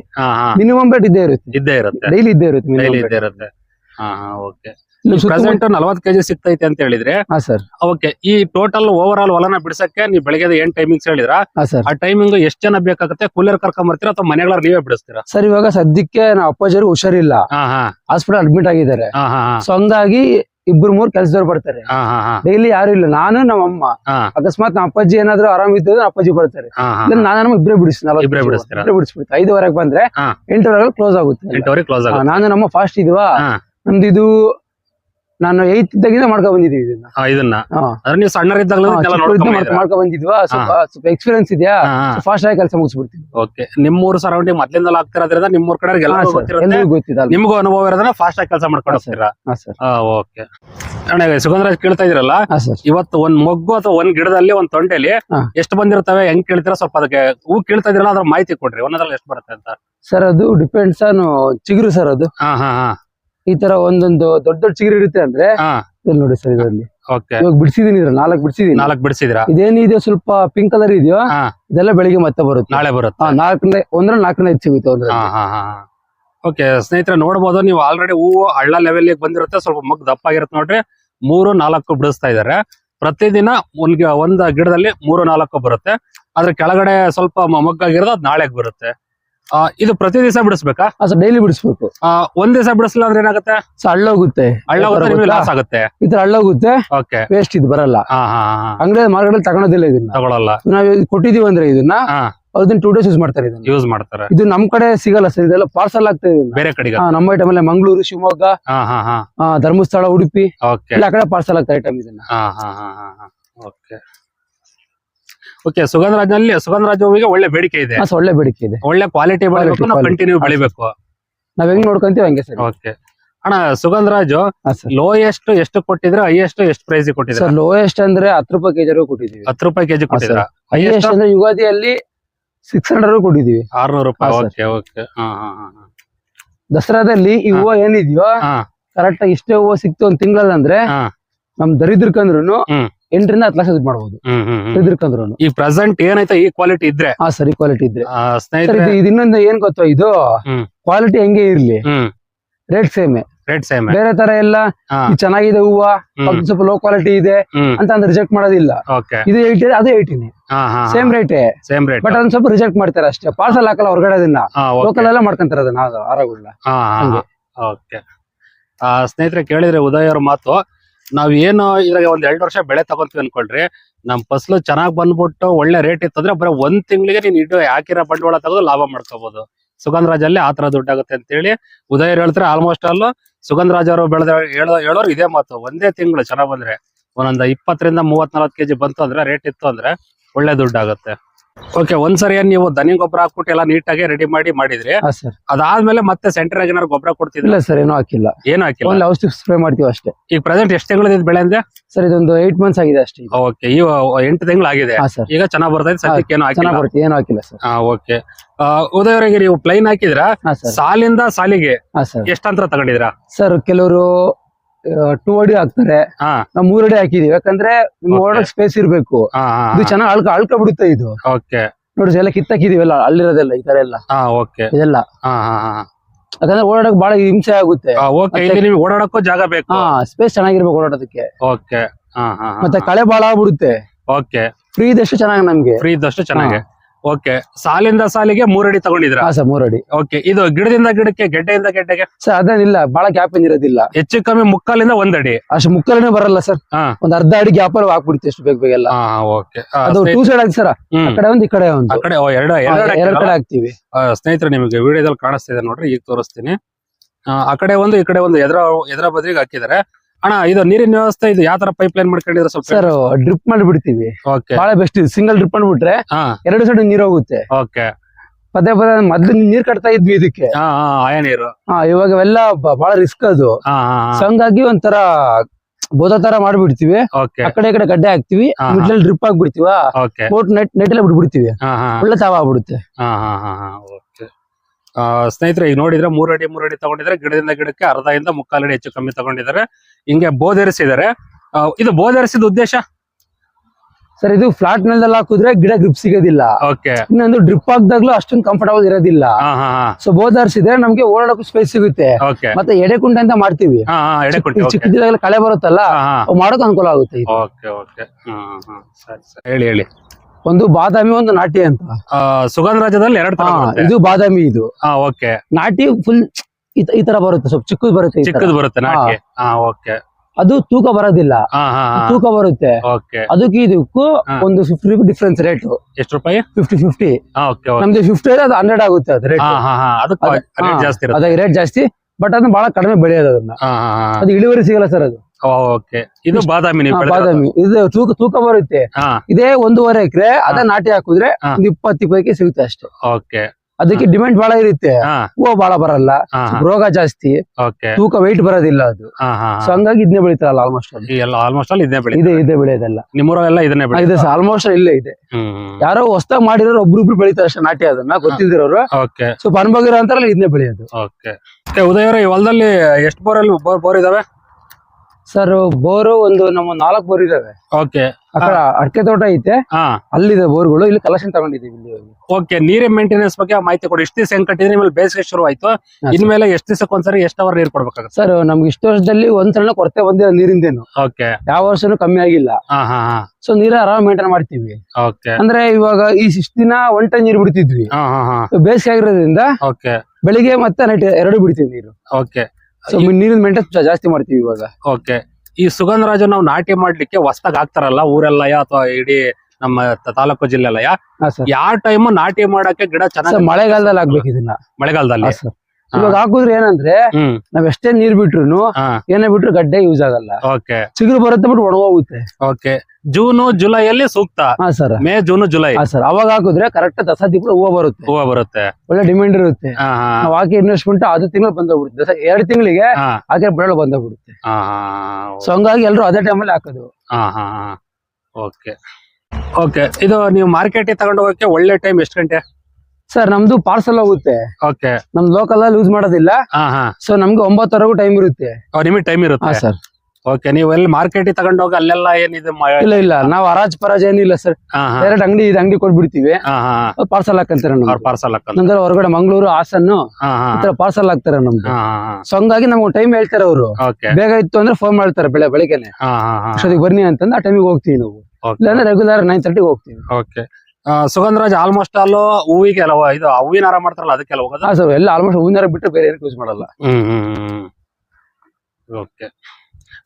minimum rate ಇದ್ದೇ ಇರುತ್ತೆ.
ಇದ್ದೇ ಇರುತ್ತೆ.
ಡೈಲಿ ಇದ್ದೇ ಇರುತ್ತೆ
ಡೈಲಿ
minimum
ಇದ್ದೇ ಇರುತ್ತೆ. ಹಾ ಓಕೆ ಪ್ರೆಸೆಂಟ್ ನಲವತ್ ಕೆಜಿ ಸಿಗ್ತೈತೆ ಅಂತ ಹೇಳಿದ್ರೆ
ಹಾ ಸರ್.
ಓಕೆ ಈ ಟೋಟಲ್ ಓವರ್ ಆಲ್ ಹೊಲನ ಬಿಡಿಸಕ್ಕೆ ನೀವು ಬೆಳಗ್ಗೆ ಏನ್ ಟೈಮಿಂಗ್ಸ್ ಹೇಳಿದ್ರ?
ಹಾ ಸರ್.
ಆ ಟೈಮಿಂಗ್ ಎಷ್ಟು ಜನ ಬೇಕಾಗುತ್ತೆ? ಕೂಲರ್ ಕರ್ಕೊಂಡ್ ಬರ್ತೀರಾ ಅಥವಾ ಮನೆಗಳ ನೀವೇ ಬಿಡಿಸ್ತೀರಾ?
ಸರ್ ಇವಾಗ ಸದ್ಯಕ್ಕೆ ನಮ್ಮ ಅಪ್ಪಾಜಿಯವ್ರಿಗೆ ಹುಷಾರಿಲ್ಲ.
ಹಾ ಹಾ.
ಹಾಸ್ಪಿಟಲ್ ಅಡ್ಮಿಟ್ ಆಗಿದ್ದಾರೆ.
ಹಾ ಹಾ ಹಾ.
ಸೊ ಹಂಗಾಗಿ ಇಬ್ರು ಮೂರ್ ಕೆಲ್ಸದವ್ರು ಬರ್ತಾರೆ.
ಹಾ ಹಾ ಹಾ.
ಡೈಲಿ ಯಾರು ಇಲ್ಲ. ನಾನು ನಮ್ಮ ಅಮ್ಮ
ಹಾ.
ಅಕಸ್ಮಾತ್ ನಮ್ಮ ಅಪ್ಪಾಜಿ ಏನಾದ್ರು ಆರಾಮ್ ಇದ್ದು ಅಪ್ಪಾಜಿ ಬರ್ತಾರೆ.
ಹಾ ಹಾ
ಇಲ್ಲ ನಾನು ನಮ್ಮ ಇಬ್ಬರೇ ಬಿಡಿಸ್ತೀನಿ. ನಲವತ್ತು
ಇಬ್ರೇ
ಕೆಜಿ
ಬಿಡಿಸ್ತೀರಾ?
ಇಬ್ರೇ ಬಿಡಿಸ್ಬಿಡ್ತೀನಿ. ಐದುವರೆಗೆ ಬಂದ್ರೆ
ಹಾ.
ಎಂಟುವರೆಗೆ ಕ್ಲೋಸ್ ಆಗುತ್ತೆ. ಎಲ್ಲ.
ಎಂಟುವರೆಗೆ ಕ್ಲೋಸ್
ಹಾ,
ಆಗುತ್ತೆ
ನಾನು ನಮ್ಮ ಫಾಸ್ಟ್ ಇದೀವಾ?
ಹಾ.
ನಮ್ದು ಇದು ನಾನು ಏತ್ ಇದ್ದಾಗಿಂದ ಮಾಡ್ಕೊಂಡ್ ಬಂದಿದ್ದೀವಿ ಇದನ್ನ.
ಇದನ್ನ.
ಹಾ.
ಅಂದ್ರೆ ನೀವು ಸಣ್ಣರಿದ್ದಾಗಲೂ
ಮಾಡ್ಕೊಂಡ್- ಮಾಡ್ಕೊಂಡ್ ಬಂದಿದ್ವಾ? ಸ್ವಲ್ಪ ಸ್ವಲ್ಪ ಎಕ್ಸ್ಪೀರಿಯನ್ಸ್ ಇದೆಯಾ? ಫಾಸ್ಟ್ ಆಗಿ ಕೆಲಸ ಮುಗಿಸ್ಬಿಡ್ತೀನಿ.
ಓಕೆ. ನಿಮ್ಮೂರು ಸರೌಂಡಿಂಗ್ ಮೊದ್ಲಿಂದ ಆಗ್ತಿರೋದ್ರಿಂದ ನಿಮ್ಮೂರ್ ಕಡೆ ಎಲ್ಲಾ ಗೊತ್ತಿರುತ್ತೆ. ನಿಮ್ಗೂ ಅನುಭವ ಇರೋದನ್ನ ಫಾಸ್ಟ್ ಆಗಿ ಕೆಲಸ ಮಾಡ್ಕೊಂಡು ಹೋಗ್ತೀರಾ?
ಹಾ ಸರ್
ಓಕೆ. ಅಣ್ಣ ಈಗ ಸುಗಂಧರಾಜ್ ಕೇಳ್ತಾ ಇದ್ರಲ್ಲ
ಹಾ ಸರ್
ಇವತ್ತು ಒಂದ್ ಮೊಗ್ಗು ಅಥವಾ ಒಂದ್ ಗಿಡದಲ್ಲಿ ಒಂದ್ ತೊಂಡೆಲಿ
ಹಾ.
ಎಷ್ಟು ಬಂದಿರ್ತವೆ ಹೆಂಗ್ ಕೇಳ್ತೀರಾ? ಸ್ವಲ್ಪ ಅದಕ್ಕೆ ಹೂ ಕೇಳ್ತಾ ಇದ್ರಲ್ಲ ಅದ್ರ ಮಾಹಿತಿ ಕೊಡ್ರಿ. ಒಂದ್ರಲ್ಲಿ ಎಷ್ಟು ಬರುತ್ತೆ ಅಂತ.
ಸರ್ ಅದು ಡಿಪೆಂಡ್ಸ್ ಚಿಗುರು ಸರ್ ಅದು.
ಹಾ ಹಾ ಹಾ.
ಈ ತರ ಒಂದೊಂದು ದೊಡ್ಡ ದೊಡ್ಡ ಚಿಗುರು ಇರುತ್ತೆ ಅಂದ್ರೆ ಇಲ್ಲಿ ನೋಡಿ ಸರ್ ಇದರಲ್ಲಿ.
ಓಕೆ
ಇವಾಗ ಬಿಡಿಸಿದೀನಿ ಇದ್ರ ನಾಲ್ಕು ಬಿಡಿಸಿದೀನಿ.
ನಾಲ್ಕು ಬಿಡಿಸಿದಿರಾ?
ಇದೇನಿದೆ ಸ್ವಲ್ಪ ಪಿಂಕ್ ಕಲರ್ ಇದೆಯೋ. ಇದೆಲ್ಲ ಬೆಳಿಗ್ಗೆ ಮತ್ತೆ ಬರುತ್ತೆ.
ನಾಳೆ ಬರುತ್ತೆ.
ನಾಲ್ಕನೇ ಒಂದ್ರ ನಾಲ್ಕನೇ ಐದು ಸಿಗುತ್ತೆ ಒಂದ್ರ
ಹಾ ಹಾ ಹಾ. ಓಕೆ ಸ್ನೇಹಿತರೆ ನೋಡಬಹುದು ನೀವು ಆಲ್ರೆಡಿ ಹೂವು ಹಳ್ಳ ಲೆವೆಲ್ ಬಂದಿರುತ್ತೆ ಸ್ವಲ್ಪ ಮಗ್ ದಪ್ಪ ಆಗಿರುತ್ತೆ ನೋಡ್ರಿ. ಮೂರು ನಾಲ್ಕು ಬಿಡಿಸ್ತಾ ಇದಾರೆ ಪ್ರತಿದಿನ ಒಂದ್ ಒಂದ್ ಗಿಡದಲ್ಲಿ ಮೂರು ನಾಲ್ಕು ಬರುತ್ತೆ. ಆದ್ರೆ ಕೆಳಗಡೆ ಸ್ವಲ್ಪ ಮಗ್ಗಾಗಿರೋದು ಅದ್ ನಾಳೆಗ್ ಬರುತ್ತೆ. ಇದು ಪ್ರತಿ ದಿವಸ ಬಿಡಿಸ್ಬೇಕಾ?
ಸರ್ ಡೈಲಿ ಬಿಡಿಸ್ಬೇಕು.
ಆ, ಒಂದ್ ದಿವಸ ಬಿಡಿಸಲ್ಲ ಅಂದ್ರೆ ಏನಾಗುತ್ತೆ
ಸೊ ಹಳ್ಳೋಗುತ್ತೆ
ಲಾಸ್ ಆಗುತ್ತೆ.
ಈ ತರ ಹಳ್ಳೋಗುತ್ತೆ ವೇಸ್ಟ್ ಇದು ಬರಲ್ಲ. ಅಂಗಡಿ ಮಾರ್ಕೆಟ್ ತಗೊಳೋದಿಲ್ಲ ಇದನ್ನ.
ತಗೊಳಲ್ಲ.
ನಾವ್ ಕೊಟ್ಟಿದೀವಿ ಅಂದ್ರೆ ಇದನ್ನ. ಅದನ್ನ ಟೂ ಡೇಸ್ ಯೂಸ್ ಮಾಡ್ತಾರೆ ಇದನ್ನ.
ಯೂಸ್ ಮಾಡ್ತಾರೆ.
ಇದು ನಮ್ ಕಡೆ ಸಿಗಲ್ಲ ಸರ್ ಇದೆಲ್ಲ ಪಾರ್ಸಲ್ ಆಗ್ತದೆ
ಬೇರೆ ಕಡೆಗೆ.
ನಮ್ಮ ಐಟಮ್ ಅಲ್ಲಿ ಮಂಗಳೂರು ಶಿವಮೊಗ್ಗ ಧರ್ಮಸ್ಥಳ ಉಡುಪಿ ಎಲ್ಲ ಕಡೆ ಪಾರ್ಸಲ್ ಆಗ್ತಾರೆ ಐಟಮ್ ಇದನ್ನ.
ಓಕೆ ಓಕೆ ಸುಗಂಧರಾಜ್ನಲ್ಲಿ ಸುಗಂಧರಾಜ ಹೂವಿಗೆ ಒಳ್ಳೆ ಬೇಡಿಕೆ ಇದೆ.
ಹಾ, ಸೊ ಒಳ್ಳೆ ಬೇಡಿಕೆ ಇದೆ.
ಒಳ್ಳೆ ಕ್ವಾಲಿಟಿ ಬೆಳಿಬೇಕು ನಾವು
quality.
ಕಂಟಿನ್ಯೂ ಬೆಳಿಬೇಕು.
ನಾವ್ ಹೆಂಗ್ ನೋಡ್ಕೊಂತೀವಿ ಹಂಗೆ ಸರ್.
ಓಕೆ ಅಣ್ಣ ಸುಗಂಧರಾಜು
ಹಾ ಸರ್.
ಲೋಯೆಸ್ಟ್ ಎಷ್ಟು ಕೊಟ್ಟಿದ್ರೆ ಹೈಯೆಸ್ಟ್ ಎಷ್ಟು ಪ್ರೈಸ್ ಕೊಟ್ಟಿದ್ರ
ಸರ್ ಲೋಯೆಸ್ಟ್ ಅಂದ್ರೆ ಹತ್ತು ರೂಪಾಯಿ ಕೆಜಿ ಕೊಟ್ಟಿದೀವಿ
ಹತ್ತು ರೂಪಾಯಿ ಕೆಜಿ ಕೊಟ್ಟಿದ್ರ
ಹೈಯೆಸ್ಟ್ ಅಂದ್ರೆ ಯುಗಾದಿಯಲ್ಲಿ ಸಿಕ್ಸ್ ಹಂಡ್ರೆಡ್ ಕೊಟ್ಟಿದೀವಿ
ಆರ್ನೂರು ರೂಪಾಯಿ.
ಹಾ,
ಓಕೆ ಓಕೆ ಹಾ ಹಾ ಹಾ
ದಸರಾದಲ್ಲಿ ಈ. ಹೂವು ಏನಿದೆಯೋ
ಹಾ.
ಕರೆಕ್ಟ್ ಇಷ್ಟೇ ಹೂವು ಸಿಕ್ತು ಒಂದ್ ತಿಂಗಳಲ್ಲ ಅಂದ್ರೆ
ಹಾ.
ನಮ್ ದರಿದ್ರಕಂದ್ರು
ಹ್ಮ್.
ಎಂಟರಿಂದ ಹತ್ತು ಲಕ್ಷ ಇದು ಮಾಡಬಹುದು
ಹ್ಮ್ ಈ ಪ್ರೆಸೆಂಟ್ ಏನೈತೆ ಈ ಕ್ವಾಲಿಟಿ ಇದ್ರೆ?
ಹಾ ಸರಿ ಕ್ವಾಲಿಟಿ ಇದ್ರೆ.
ಸ್ನೇಹಿತರೆ
ಇದು ಇನ್ನೊಂದು ಏನ್ ಗೊತ್ತೋ ಇದು ಕ್ವಾಲಿಟಿ ಹೆಂಗೆ ಇರ್ಲಿ? ರೇಟ್ ಸೇಮ್
ರೇಟ್ ಸೇಮ್
ಬೇರೆ ತರ ಎಲ್ಲ ಚೆನ್ನಾಗಿದೆ ಹೂವ ಸ್ವಲ್ಪ ಲೋ ಕ್ವಾಲಿಟಿ ಇದೆ ಅಂತ ಅಂದ್ರೆ ರಿಜೆಕ್ಟ್ ಮಾಡೋದಿಲ್ಲ. ಇದು ಏಯ್ಟಿ ಅದು ಏಯ್ಟಿನೇ
ಹಾ
same rate
same rate
but ಅದನ್ನ ಸ್ವಲ್ಪ ರಿಜೆಕ್ಟ್ ಮಾಡ್ತಾರೆ ಅಷ್ಟೇ. ಪಾರ್ಸಲ್ ಹಾಕಲ್ಲ ಹೊರಗಡೆ ಅದನ್ನ. ಲೋಕಲ್ ಎಲ್ಲ ಮಾಡ್ಕೊಂತಾರೆ ಅದನ್ನ ಹಂಗೆ.
ಓಕೆ ಆ ಸ್ನೇಹಿತರೆ ಕೇಳಿದ್ರೆ ಉದಯ್ ಅವ್ರ ಮಾತು ನಾವ್ ಏನು ಇದ್ರಾಗ ಒಂದ್ ಎರಡು ವರ್ಷ ಬೆಳೆ ತಗೊಂತೀವಿ ಅನ್ಕೊಳ್ರಿ, ನಮ್ ಫಸಲು ಚೆನ್ನಾಗ್ ಬಂದ್ಬಿಟ್ಟು ಒಳ್ಳೆ ರೇಟ್ ಇತ್ತಂದ್ರೆ ಬರೀ ಒಂದ್ ತಿಂಗಳಿಗೆ ನೀನ್ ಇಟ್ಟು ಹಾಕಿರೋ ಬಂಡವಾಳ ತಗೋದು ಲಾಭ ಮಾಡ್ಕೋಬಹುದು ಸುಗಂಧ ರಾಜಲ್ಲಿ ಆ ತರ ದುಡ್ಡಾಗುತ್ತೆ ಅಂತ ಹೇಳಿ ಉದಯ್ ಅವ್ರು ಹೇಳ್ತಾರೆ ಆಲ್ಮೋಸ್ಟ್ ಅಲ್ಲೂ. ಸುಗಂಧ ರಾಜ ಅವರು ಬೆಳೆದ ಹೇಳೋ, ಹೇಳೋರು ಇದೇ ಮಾತು, ಒಂದೇ ತಿಂಗಳು ಚೆನ್ನಾಗ್ ಬಂದ್ರೆ ಒಂದೊಂದು ಇಪ್ಪತ್ತರಿಂದ ಮೂವತ್ ನಲ್ವತ್ ಕೆಜಿ ಬಂತು ಅಂದ್ರೆ ರೇಟ್ ಇತ್ತು ಅಂದ್ರೆ ಒಳ್ಳೆ ದುಡ್ಡಾಗುತ್ತೆ. ಓಕೆ ಒಂದ್ಸರಿ ಏನ್ ನೀವು ದನಿ ಗೊಬ್ಬರ ಹಾಕ್ಬಿಟ್ಟು ಎಲ್ಲ ನೀಟಾಗಿ ರೆಡಿ ಮಾಡಿ ಮಾಡಿದ್ರಿ.
ಹಾ ಸರ್.
ಅದಾದ್ಮೇಲೆ ಮತ್ತೆ ಸೆಂಟರ್ ಆಗಿ ಏನಾದ್ರು ಗೊಬ್ಬರ ಕೊಡ್ತಿದ್ರೆ?
ಇಲ್ಲ ಸರ್ ಏನೂ ಹಾಕಿಲ್ಲ.
ಏನು ಹಾಕಿಲ್ಲ?
ಒಂದು ಔಷಧಿ ಸ್ಪ್ರೇ ಮಾಡ್ತೀವಿ ಅಷ್ಟೇ.
ಈಗ ಪ್ರೆಸೆಂಟ್ ಎಷ್ಟು ತಿಂಗಳಿದೆ ಬೆಳೆ ಅಂದ್ರೆ?
ಸರ್ ಇದೊಂದು ಏಟ್ ಮಂತ್ಸ್ ಆಗಿದೆ ಅಷ್ಟೇ ಇದು.
ಓಕೆ ಈ ಎಂಟು ತಿಂಗಳು ಆಗಿದೆ.
ಹಾ ಸರ್.
ಈಗ ಚೆನ್ನಾಗ್ ಬರ್ತೈತೆ ಸದ್ಯಕ್ಕೆ ಏನು ಹಾಕಿಲ್ಲ?
ಚೆನ್ನಾಗಿ ಬರುತ್ತೆ ಏನೂ ಹಾಕಿಲ್ಲ ಸರ್.
ಓಕೆ ಉದಯವರಿಗೆ ನೀವು ಪ್ಲೈನ್ ಹಾಕಿದ್ರ?
ಹಾ ಸರ್.
ಸಾಲಿಂದ ಸಾಲಿಗೆ
ಹಾ ಸರ್.
ಎಷ್ಟು ಅಂತರ ತಗೊಂಡಿದ್ರ?
ಸರ್ ಕೆಲವರು ಟೂ ಅಡಿ ಹಾಕ್ತಾರೆ.
ಹಾ.
ನಾವು ಮೂರ್ ಅಡಿ ಹಾಕಿದೀವಿ. ಯಾಕಂದ್ರೆ. ಓಡಕ್ ಸ್ಪೇಸ್ ಇರ್ಬೇಕು. ಇದು ಚೆನ್ನಾಗಿ ಅಳ್ಕ ಅಳ್ಕ ಬಿಡುತ್ತೆ ಇದು.
ಓಕೆ
ನೋಡಿ ಎಲ್ಲ ಕಿತ್ತಾಕಿದೀವಲ್ಲ ಅಲ್ಲಿರೋದೆಲ್ಲ ಈ ತರ ಎಲ್ಲ.
ಹಾ ಓಕೆ
ಇದೆಲ್ಲ. ಯಾಕಂದ್ರೆ ಓಡಾಡಕ್ ಬಹಳ ಹಿಂಸೆ ಆಗುತ್ತೆ.
ಓಡಾಡಕ್ಕೂ ಜಾಗ ಬೇಕು.
ಹಾ ಸ್ಪೇಸ್ ಚೆನ್ನಾಗಿರ್ಬೇಕು ಓಡಾಡೋದಕ್ಕೆ.
ಓಕೆ ಹಾ ಹಾ
ಮತ್ತೆ ಕಳೆ ಬಾಳ ಆಗ್ಬಿಡುತ್ತೆ.
ಓಕೆ
ಫ್ರೀ ಇದಷ್ಟು ಚೆನ್ನಾಗಿ ನಮ್ಗೆ.
ಫ್ರೀ ಇದ್ದಷ್ಟು ಚೆನ್ನಾಗಿ. ಓಕೆ ಸಾಲಿಂದ ಸಾಲಿಗೆ ಮೂರಡಿ ತಗೊಂಡಿದ್ರ
ಹಾ ಸರ್ ಮೂರ್ ಅಡಿ
ಓಕೆ ಇದು ಗಿಡದಿಂದ ಗಿಡಕ್ಕೆ ಗೆಡ್ಡೆಯಿಂದ ಗೆಡ್ಡೆಗೆ?
ಸರ್ ಅದೇನಿಲ್ಲ ಬಹಳ ಗ್ಯಾಪ್ ಏನಿರೋದಿಲ್ಲ
ಹೆಚ್ಚು ಕಮ್ಮಿ ಮುಕ್ಕಾಲಿಂದ ಒಂದಡಿ?
ಅಷ್ಟು ಮುಕ್ಕಾಲಿನ ಬರಲ್ಲ ಸರ್. ಒಂದ್ ಅರ್ಧ ಅಡಿ ಗ್ಯಾಪ್ ಅಲ್ಲಿ ಹಾಕ್ಬಿಡ್ತೀವಿ ಎಷ್ಟು ಬೇಗ ಬೇಗ
ಎಲ್ಲ. ಓಕೆ
ಅದು ಟೂ ಸೈಡ್ ಆಗಿ ಸರ್. ಆ ಕಡೆ ಒಂದ್ ಈ ಕಡೆ ಒಂದು.
ಕಡೆ ಎರಡು
ಕಡೆ ಹಾಕ್ತಿವಿ.
ಸ್ನೇಹಿತರೆ ನಿಮಗೆ ವಿಡಿಯೋದಲ್ಲಿ ಕಾಣಿಸ್ತಿದೆ ನೋಡ್ರಿ ಈಗ ತೋರಿಸ್ತೀನಿ. ಆ, ಆ ಕಡೆ ಒಂದು ಈ ಕಡೆ ಒಂದು ಎದ್ರ ಎದ್ರ ಬದ್ರಿಗೆ ಹಾಕಿದ್ದಾರೆ. ಅಣ್ಣ ಇದು ನೀರಿನ ವ್ಯವಸ್ಥೆ ಇದು ಯಾವ ತರ ಪೈಪ್ ಲೈನ್ ಮಾಡ್ಕೊಂಡಿದ್ರೆ ಸ್ವಲ್ಪ
ಸರ್ ಡ್ರಿಪ್ ಮಾಡಿ ಬಿಡ್ತೀವಿ
ಓಕೆ
ಬಹಳ ಬೆಸ್ಟ್ ಇದು. ಸಿಂಗಲ್ ಡ್ರಿಪ್ ಮಾಡ್ಬಿಟ್ರೆ ಎರಡು ಸೈಡ್ ನೀರು ಹೋಗುತ್ತೆ.
ಓಕೆ
ಪದೇ ಪದೇ ಮೊದ್ಲು ನೀರ್ ಕಟ್ತಾ ಇದ್ವಿ ಇದಕ್ಕೆ.
ನೀರು.
ಇವಾಗ ಅವೆಲ್ಲ ಬಹಳ ರಿಸ್ಕ್ ಅದು. ಹಂಗಾಗಿ ಒಂಥರ ಬೋದ ತರ ಮಾಡ್ಬಿಡ್ತೀವಿ. ಆ ಕಡೆ ಈ ಕಡೆ ಗಡ್ಡೆ ಹಾಕ್ತಿವಿ. ಮಿಡ್ಲಲ್ಲಿ ಡ್ರಿಪ್ ಹಾಕ್ಬಿಡ್ತೀವ. ಬೋಟ್ ನೆಟ್ ನೆಟ್ ಎಲ್ಲ ಬಿಟ್ಬಿಡ್ತೀವಿ. ಒಳ್ಳೆ ತಾವ ಆಗ್ಬಿಡುತ್ತೆ.
ಸ್ನೇಹಿತರೆ ಈಗ ನೋಡಿದ್ರೆ ಮೂರಡಿ ಮೂರಡಿ ತಗೊಂಡಿದ್ರೆ ಗಿಡದಿಂದ ಗಿಡಕ್ಕೆ ಅರ್ಧ ಇಂದ ಮುಕ್ಕಾಲು ಅಡಿ ಹೆಚ್ಚು ಕಮ್ಮಿ ತಗೊಂಡಿದ್ದಾರೆ. ಹಿಂಗೆ ಬೋಧರಿಸಿದ್ದಾರೆ. ಆ, ಇದು ಬೋಧರಿಸಿದ ಉದ್ದೇಶ?
ಸರ್ ಇದು ಫ್ಲಾಟ್ ನೆಲದಲ್ಲಿ ಹಾಕಿದ್ರೆ ಗಿಡ ಗ್ರಿಪ್ ಸಿಗೋದಿಲ್ಲ.
ಓಕೆ.
ಇನ್ನೊಂದು ಡ್ರಿಪ್ ಹಾಕ್ದಾಗ್ಲೂ ಅಷ್ಟೊಂದು ಕಂಫರ್ಟಬಲ್ ಇರೋದಿಲ್ಲ.
ಹಾ ಹಾ ಹಾ.
ಸೊ ಬೋಧರಿಸಿದ್ರೆ ನಮ್ಗೆ ಓಡಾಡಕ್ಕೂ ಸ್ಪೇಸ್ ಸಿಗುತ್ತೆ.
ಓಕೆ.
ಮತ್ತೆ ಎಡೆಕುಂಟ ಅಂತ ಮಾಡ್ತೀವಿ. ಚಿಕ್ಕದಾಗಲೇ ಕಳೆ ಬರುತ್ತಲ್ಲ ಮಾಡೋಕ್ ಅನುಕೂಲ ಆಗುತ್ತೆ
ಹೇಳಿ ಹೇಳಿ.
ಒಂದು ಬಾದಾಮಿ ಒಂದು ನಾಟಿ ಅಂತ.
ಆ, ಸುಗಂಧ ರಾಜ್ಯದಲ್ಲಿ ಎರಡು ತರ
ಹಾ,
ಬರುತ್ತೆ.
ಇದು ಬಾದಾಮಿ ಇದು.
ಹಾ ಓಕೆ.
ನಾಟಿ ಫುಲ್ ಈ ತರ ಬರುತ್ತೆ ಸ್ವಲ್ಪ ಚಿಕ್ಕದು ಬರುತ್ತೆ ಈ ತರ.
ಚಿಕ್ಕದು ಬರುತ್ತೆ ನಾಟಿ. ಹಾ ಓಕೆ.
ಅದು ತೂಕ ಬರೋದಿಲ್ಲ.
ಹಾ ಹಾ ಹಾ.
ತೂಕ ಬರುತ್ತೆ.
ಓಕೆ.
ಅದಕ್ಕೆ ಇದಕ್ಕೂ
ಹಾ.
ಒಂದು ಫಿಫ್ಟಿ ಡಿಫ್ರೆನ್ಸ್ ರೇಟ್
ಎಷ್ಟು ರೂಪಾಯಿ?
ಫಿಫ್ಟಿ ಫಿಫ್ಟಿ
ಹಾ ಓಕೆ ಓಕೆ.
ನಮ್ದು ಫಿಫ್ಟಿ ಅದು ಹಂಡ್ರೆಡ್ ಆಗುತ್ತೆ ಅದು ರೇಟ್
ಹಾ ಹಾ ಹಾ. ಅದಕ್ಕೆ ಜಾಸ್ತಿ ಇರುತ್ತೆ.
ಅದಾಗ ರೇಟ್ ಜಾಸ್ತಿ ಬಟ್ ಅದನ್ನ ಬಹಳ ಕಡಿಮೆ ಬೆಳೆಯೋದು ಅದನ್ನ.
ಹಾ ಹಾ ಹಾ.
ಅದು ಇಳುವರಿ ಸಿಗಲ್ಲ ಸರ್ ಅದು.
ಓಕೆ. ಇದು ಬಾದಾಮಿ ನೀವು ಬೆಳೆದಿರೋದು?
ಬಾದಾಮಿ. ಇದು ತೂಕ ತೂಕ ಬರುತ್ತೆ.
ಹಾ.
ಇದೇ ಒಂದೂವರೆ ಎಕರೆ ಅದ ನಾಟಿ ಹಾಕಿದ್ರೆ
ಹಾ.
ಒಂದು ಇಪ್ಪತ್ತು ಇಪ್ಪತ್ತಕ್ಕೆ ಸಿಗುತ್ತೆ ಅಷ್ಟೇ.
ಓಕೆ.
ಅದಕ್ಕೆ ಡಿಮ್ಯಾಂಡ್ ಬಹಳ ಇರುತ್ತೆ.
ಹಾ.
ಹೂವು ಬಹಳ ಬರಲ್ಲ.
ಹಾ.
ರೋಗ ಜಾಸ್ತಿ.
ಓಕೆ.
ತೂಕ ವೈಟ್ ಬರೋದಿಲ್ಲ ಅದು.
ಹಾ ಹಾ
ಸೊ ಹಂಗಾಗಿ ಇದನ್ನೇ ಬೆಳಿತಾರಲ್ಲ ಆಲ್ಮೋಸ್ಟ್ ಅಲ್ಲಿ.
ಎಲ್ಲ ಆಲ್ಮೋಸ್ಟ್ ಅಲ್ಲಿ ಇದನ್ನೇ ಬೆಳಿ
ಇದೆ ಇದೆ ಬೆಳೆಯೋದೆಲ್ಲ
ನಿಮ್ಮೂರಲ್ಲೆಲ್ಲ ಇದನ್ನೇ ಬೆಳಿ
ಇದೆ ಆಲ್ಮೋಸ್ಟ್ ಇಲ್ಲೇ ಇದೆ.
ಹ್ಮ್
ಯಾರೋ ಹೊಸದಾಗಿ ಮಾಡಿರೋರು ಒಬ್ರಿಬ್ರು ಬೆಳಿತಾರೆ ಅಷ್ಟೇ ನಾಟಿ ಅದನ್ನ ಗೊತ್ತಿದ್ದಿರೋರು
ಓಕೆ.
ಸ್ವಲ್ಪ ಅನುಭವ ಇರೋ ಅಂತಾರಲ್ಲ ಇದನ್ನೇ ಬೆಳೆಯೋದು.
ಓಕೆ. ಓಕೆ ಉದಯ್ ಅವರೇ ಈ ಹೊಲದಲ್ಲಿ ಎಷ್ಟು ಬೋರ್ ಬೋರ್ ಬೋರ್ ಇದಾವೆ?
ಸರ್ ಬೋರು ಒಂದು ನಮ್ಮ ನಾಲ್ಕು ಬೋರ್ ಇದಾವೆ.
ಓಕೆ
ಅಡಕೆ ತೋಟ ಐತೆ.
ಹಾ.
ಅಲ್ಲಿದೆ ಬೋರ್ಗಳು ಇಲ್ಲಿ ಕಲೆಕ್ಷನ್ ತಗೊಂಡಿದೀವಿ ಇಲ್ಲಿ
ಓಕೆ ನೀರಿನ ಮೇಂಟೆನೆನ್ಸ್ ಬಗ್ಗೆ ಮಾಹಿತಿ ಕೊಡಿ. ಎಷ್ಟು ದಿವಸ ಹೆಂಗ್ ಕಟ್ಟಿದ್ರೆ ನಿಮ್ಮಲ್ಲಿ ಬೇಸಿಗೆ ಶುರು ಆಯ್ತು. ಇನ್ಮೇಲೆ ಎಷ್ಟು ದಿವಸಕ್ಕೆ ಒಂದ್ಸರಿ ಎಷ್ಟು ಅವರ್ ನೀರು ಕೊಡ್ಬೇಕಾಗುತ್ತೆ?
ಸರ್ ನಮ್ಗೆ ಇಷ್ಟು ವರ್ಷದಲ್ಲಿ ಒಂದ್ಸಲ ಕೊರತೆ ಬಂದಿರೋ ನೀರಿಂದೇನು.
ಓಕೆ
ಯಾವ ವರ್ಷನು ಕಮ್ಮಿ ಆಗಿಲ್ಲ. ಸೊ ನೀರ ಆರಾಮ್ ಮೇಂಟೈನ್ ಮಾಡ್ತೀವಿ. ಅಂದ್ರೆ ಇವಾಗ ಈ ಇಷ್ಟು ದಿನ ಒನ್ ಟೈಮ್ ನೀರು ಬಿಡ್ತಿದ್ವಿ. ಬೇಸಿಗೆ ಆಗಿರೋದ್ರಿಂದ
ಓಕೆ
ಬೆಳಿಗ್ಗೆ ಮತ್ತೆ ನೈಟ್ ಎರಡು ಬಿಡ್ತೀವಿ ನೀರು.
ಓಕೆ
ಸೊ ನೀರಿನ ಮೇಂಟೈನ್ ಜಾಸ್ತಿ ಮಾಡ್ತೀವಿ ಇವಾಗ.
ಓಕೆ ಈ ಸುಗಂಧರಾಜ ನಾವು ನಾಟಿ ಮಾಡ್ಲಿಕ್ಕೆ ಹೊಸದಾಗ ಹಾಕ್ತಾರಲ್ಲ ಊರೆಲ್ಲಯ ಅಥವಾ ಇಡೀ ನಮ್ಮ ತಾಲೂಕು
ಜಿಲ್ಲೆಲ್ಲಯ
ಯಾವ ಟೈಮ್ ನಾಟಿ ಮಾಡಕ್ಕೆ ಗಿಡ ಚೆನ್ನಾಗಿ
ಮಳೆಗಾಲದಲ್ಲಿ ಆಗ್ಬೇಕು ಇದನ್ನ.
ಮಳೆಗಾಲದಲ್ಲಿ?
ಇವಾಗ ಹಾಕುದ್ರೆ ಏನಂದ್ರೆ ನಾವ್ ಎಷ್ಟೇ ನೀರ್ ಬಿಟ್ರು ಏನೇ ಬಿಟ್ರು ಗಡ್ಡೆ ಯೂಸ್ ಆಗಲ್ಲ.
ಓಕೆ.
ಚಿಗುರು ಬರುತ್ತೆ ಬಿಟ್ಟು ಒಣಗೋಗುತ್ತೆ.
ಓಕೆ. ಜುಲೈ ಅಲ್ಲಿ ಸೂಕ್ತ.
Sir.
May June July.
Sir. ಅವಾಗ ಹಾಕಿದ್ರೆ ಕರೆಕ್ಟ್ ದಸ ತಿಂಗಳು ಹೂವು ಬರುತ್ತೆ.
ಹೂವ ಬರುತ್ತೆ.
ಒಳ್ಳೆ ಡಿಮ್ಯಾಂಡ್ ಇರುತ್ತೆ. ನಾವ್ ಹಾಕಿ ಇನ್ವೆಸ್ಟ್ಮೆಂಟ್ ಅದು ತಿಂಗಳು ಬಂದೋಗ್ಬಿಡುತ್ತೆ ದಸ ಎರಡು ತಿಂಗಳಿಗೆ ಹಾಕಿ ಬೆಳೆ ಬಂದೋಗ್ಬಿಡುತ್ತೆ ಸೊ ಹಂಗಾಗಿ ಎಲ್ರು ಅದೇ ಟೈಮಲ್ಲಿ ಹಾಕೋದು.
ಓಕೆ. ಓಕೆ. ಇದು ನೀವು ಮಾರ್ಕೆಟಿಗೆ ತಗೊಂಡು ಹೋಗಕ್ಕೆ ಒಳ್ಳೆ ಟೈಮ್ ಎಷ್ಟು ಗಂಟೆ?
ಸರ್ ನಮ್ದು ಪಾರ್ಸಲ್ ಹೋಗುತ್ತೆ.
ಓಕೆ
ನಮ್ ಲೋಕಲ್ ಅಲ್ಲಿ ಯೂಸ್ ಮಾಡೋದಿಲ್ಲ. ಸೊ ನಮ್ಗೆ ಒಂಬತ್ತವರೆಗೂ ಟೈಮ್ ಇರುತ್ತೆ.
ನಿಮಗೆ ಟೈಮ್
ಹಾ
ಇರುತ್ತೆ
ಸರ್.
ಓಕೆ ನೀವು ಎಲ್ಲಿ ಮಾರ್ಕೆಟ್ ತಗೊಂಡು ಹೋಗಿ ಅಲ್ಲೆಲ್ಲ ಏನಿದೆ
ಇಲ್ಲ ಇಲ್ಲ. ನಾವ್ ಅರಾಜ್ ಪರಾಜ್ ಏನಿಲ್ಲ ಸರ್. ಎರಡು ಅಂಗಡಿ ಇದು ಅಂಗಡಿ ಕೊಟ್ಬಿಡ್ತೀವಿ. ಪಾರ್ಸಲ್ ಹಾಕಂತಾರೆ
ಪಾರ್ಸಲ್
ನಂತರ ಹೊರಗಡೆ ಮಂಗಳೂರು ಹಾಸನ್ ಪಾರ್ಸಲ್ ಹಾಕ್ತಾರೆ ನಮ್ದು ಸೊ ಹಂಗಾಗಿ ನಮ್ಗೆ ಟೈಮ್ ಹೇಳ್ತಾರೆ ಅವರು. ಬೇಗ ಇತ್ತು ಅಂದ್ರೆ ಫೋನ್ ಮಾಡ್ತಾರೆ ಬೆಳೆ ಬೆಳಿಗ್ಗೆನೆ. ಅಷ್ಟೊತ್ತಿಗೆ ಬನ್ನಿ ಅಂತಂದ್ರೆ ಆ ಟೈಮಿಗೆ ಹೋಗ್ತೀವಿ ನಾವು. ಇಲ್ಲಾಂದ್ರೆ ರೆಗ್ಯುಲರ್ ನೈನ್ ತರ್ಟಿಗೆ ಹೋಗ್ತೀವಿ.
ಓಕೆ ಸುಗಂಧರಾಜ್ ಆಲ್ಮೋಸ್ಟ್ ಅಲ್ಲೂ ಹೂವಿಗೆ ಅಲ್ಲ ಇದು ಹೂವಿನ ಹಾರ ಮಾಡ್ತಾರಲ್ಲ ಅದಕ್ಕೆಲ್ಲ ಹೋಗೋದು?
ಸರ್ ಎಲ್ಲ ಆಲ್ಮೋಸ್ಟ್ ಹೂವಿನಾರ ಬಿಟ್ಟು ಬೇರೆ ಏನಕ್ಕೆ ಯೂಸ್ ಮಾಡಲ್ಲ.
ಓಕೆ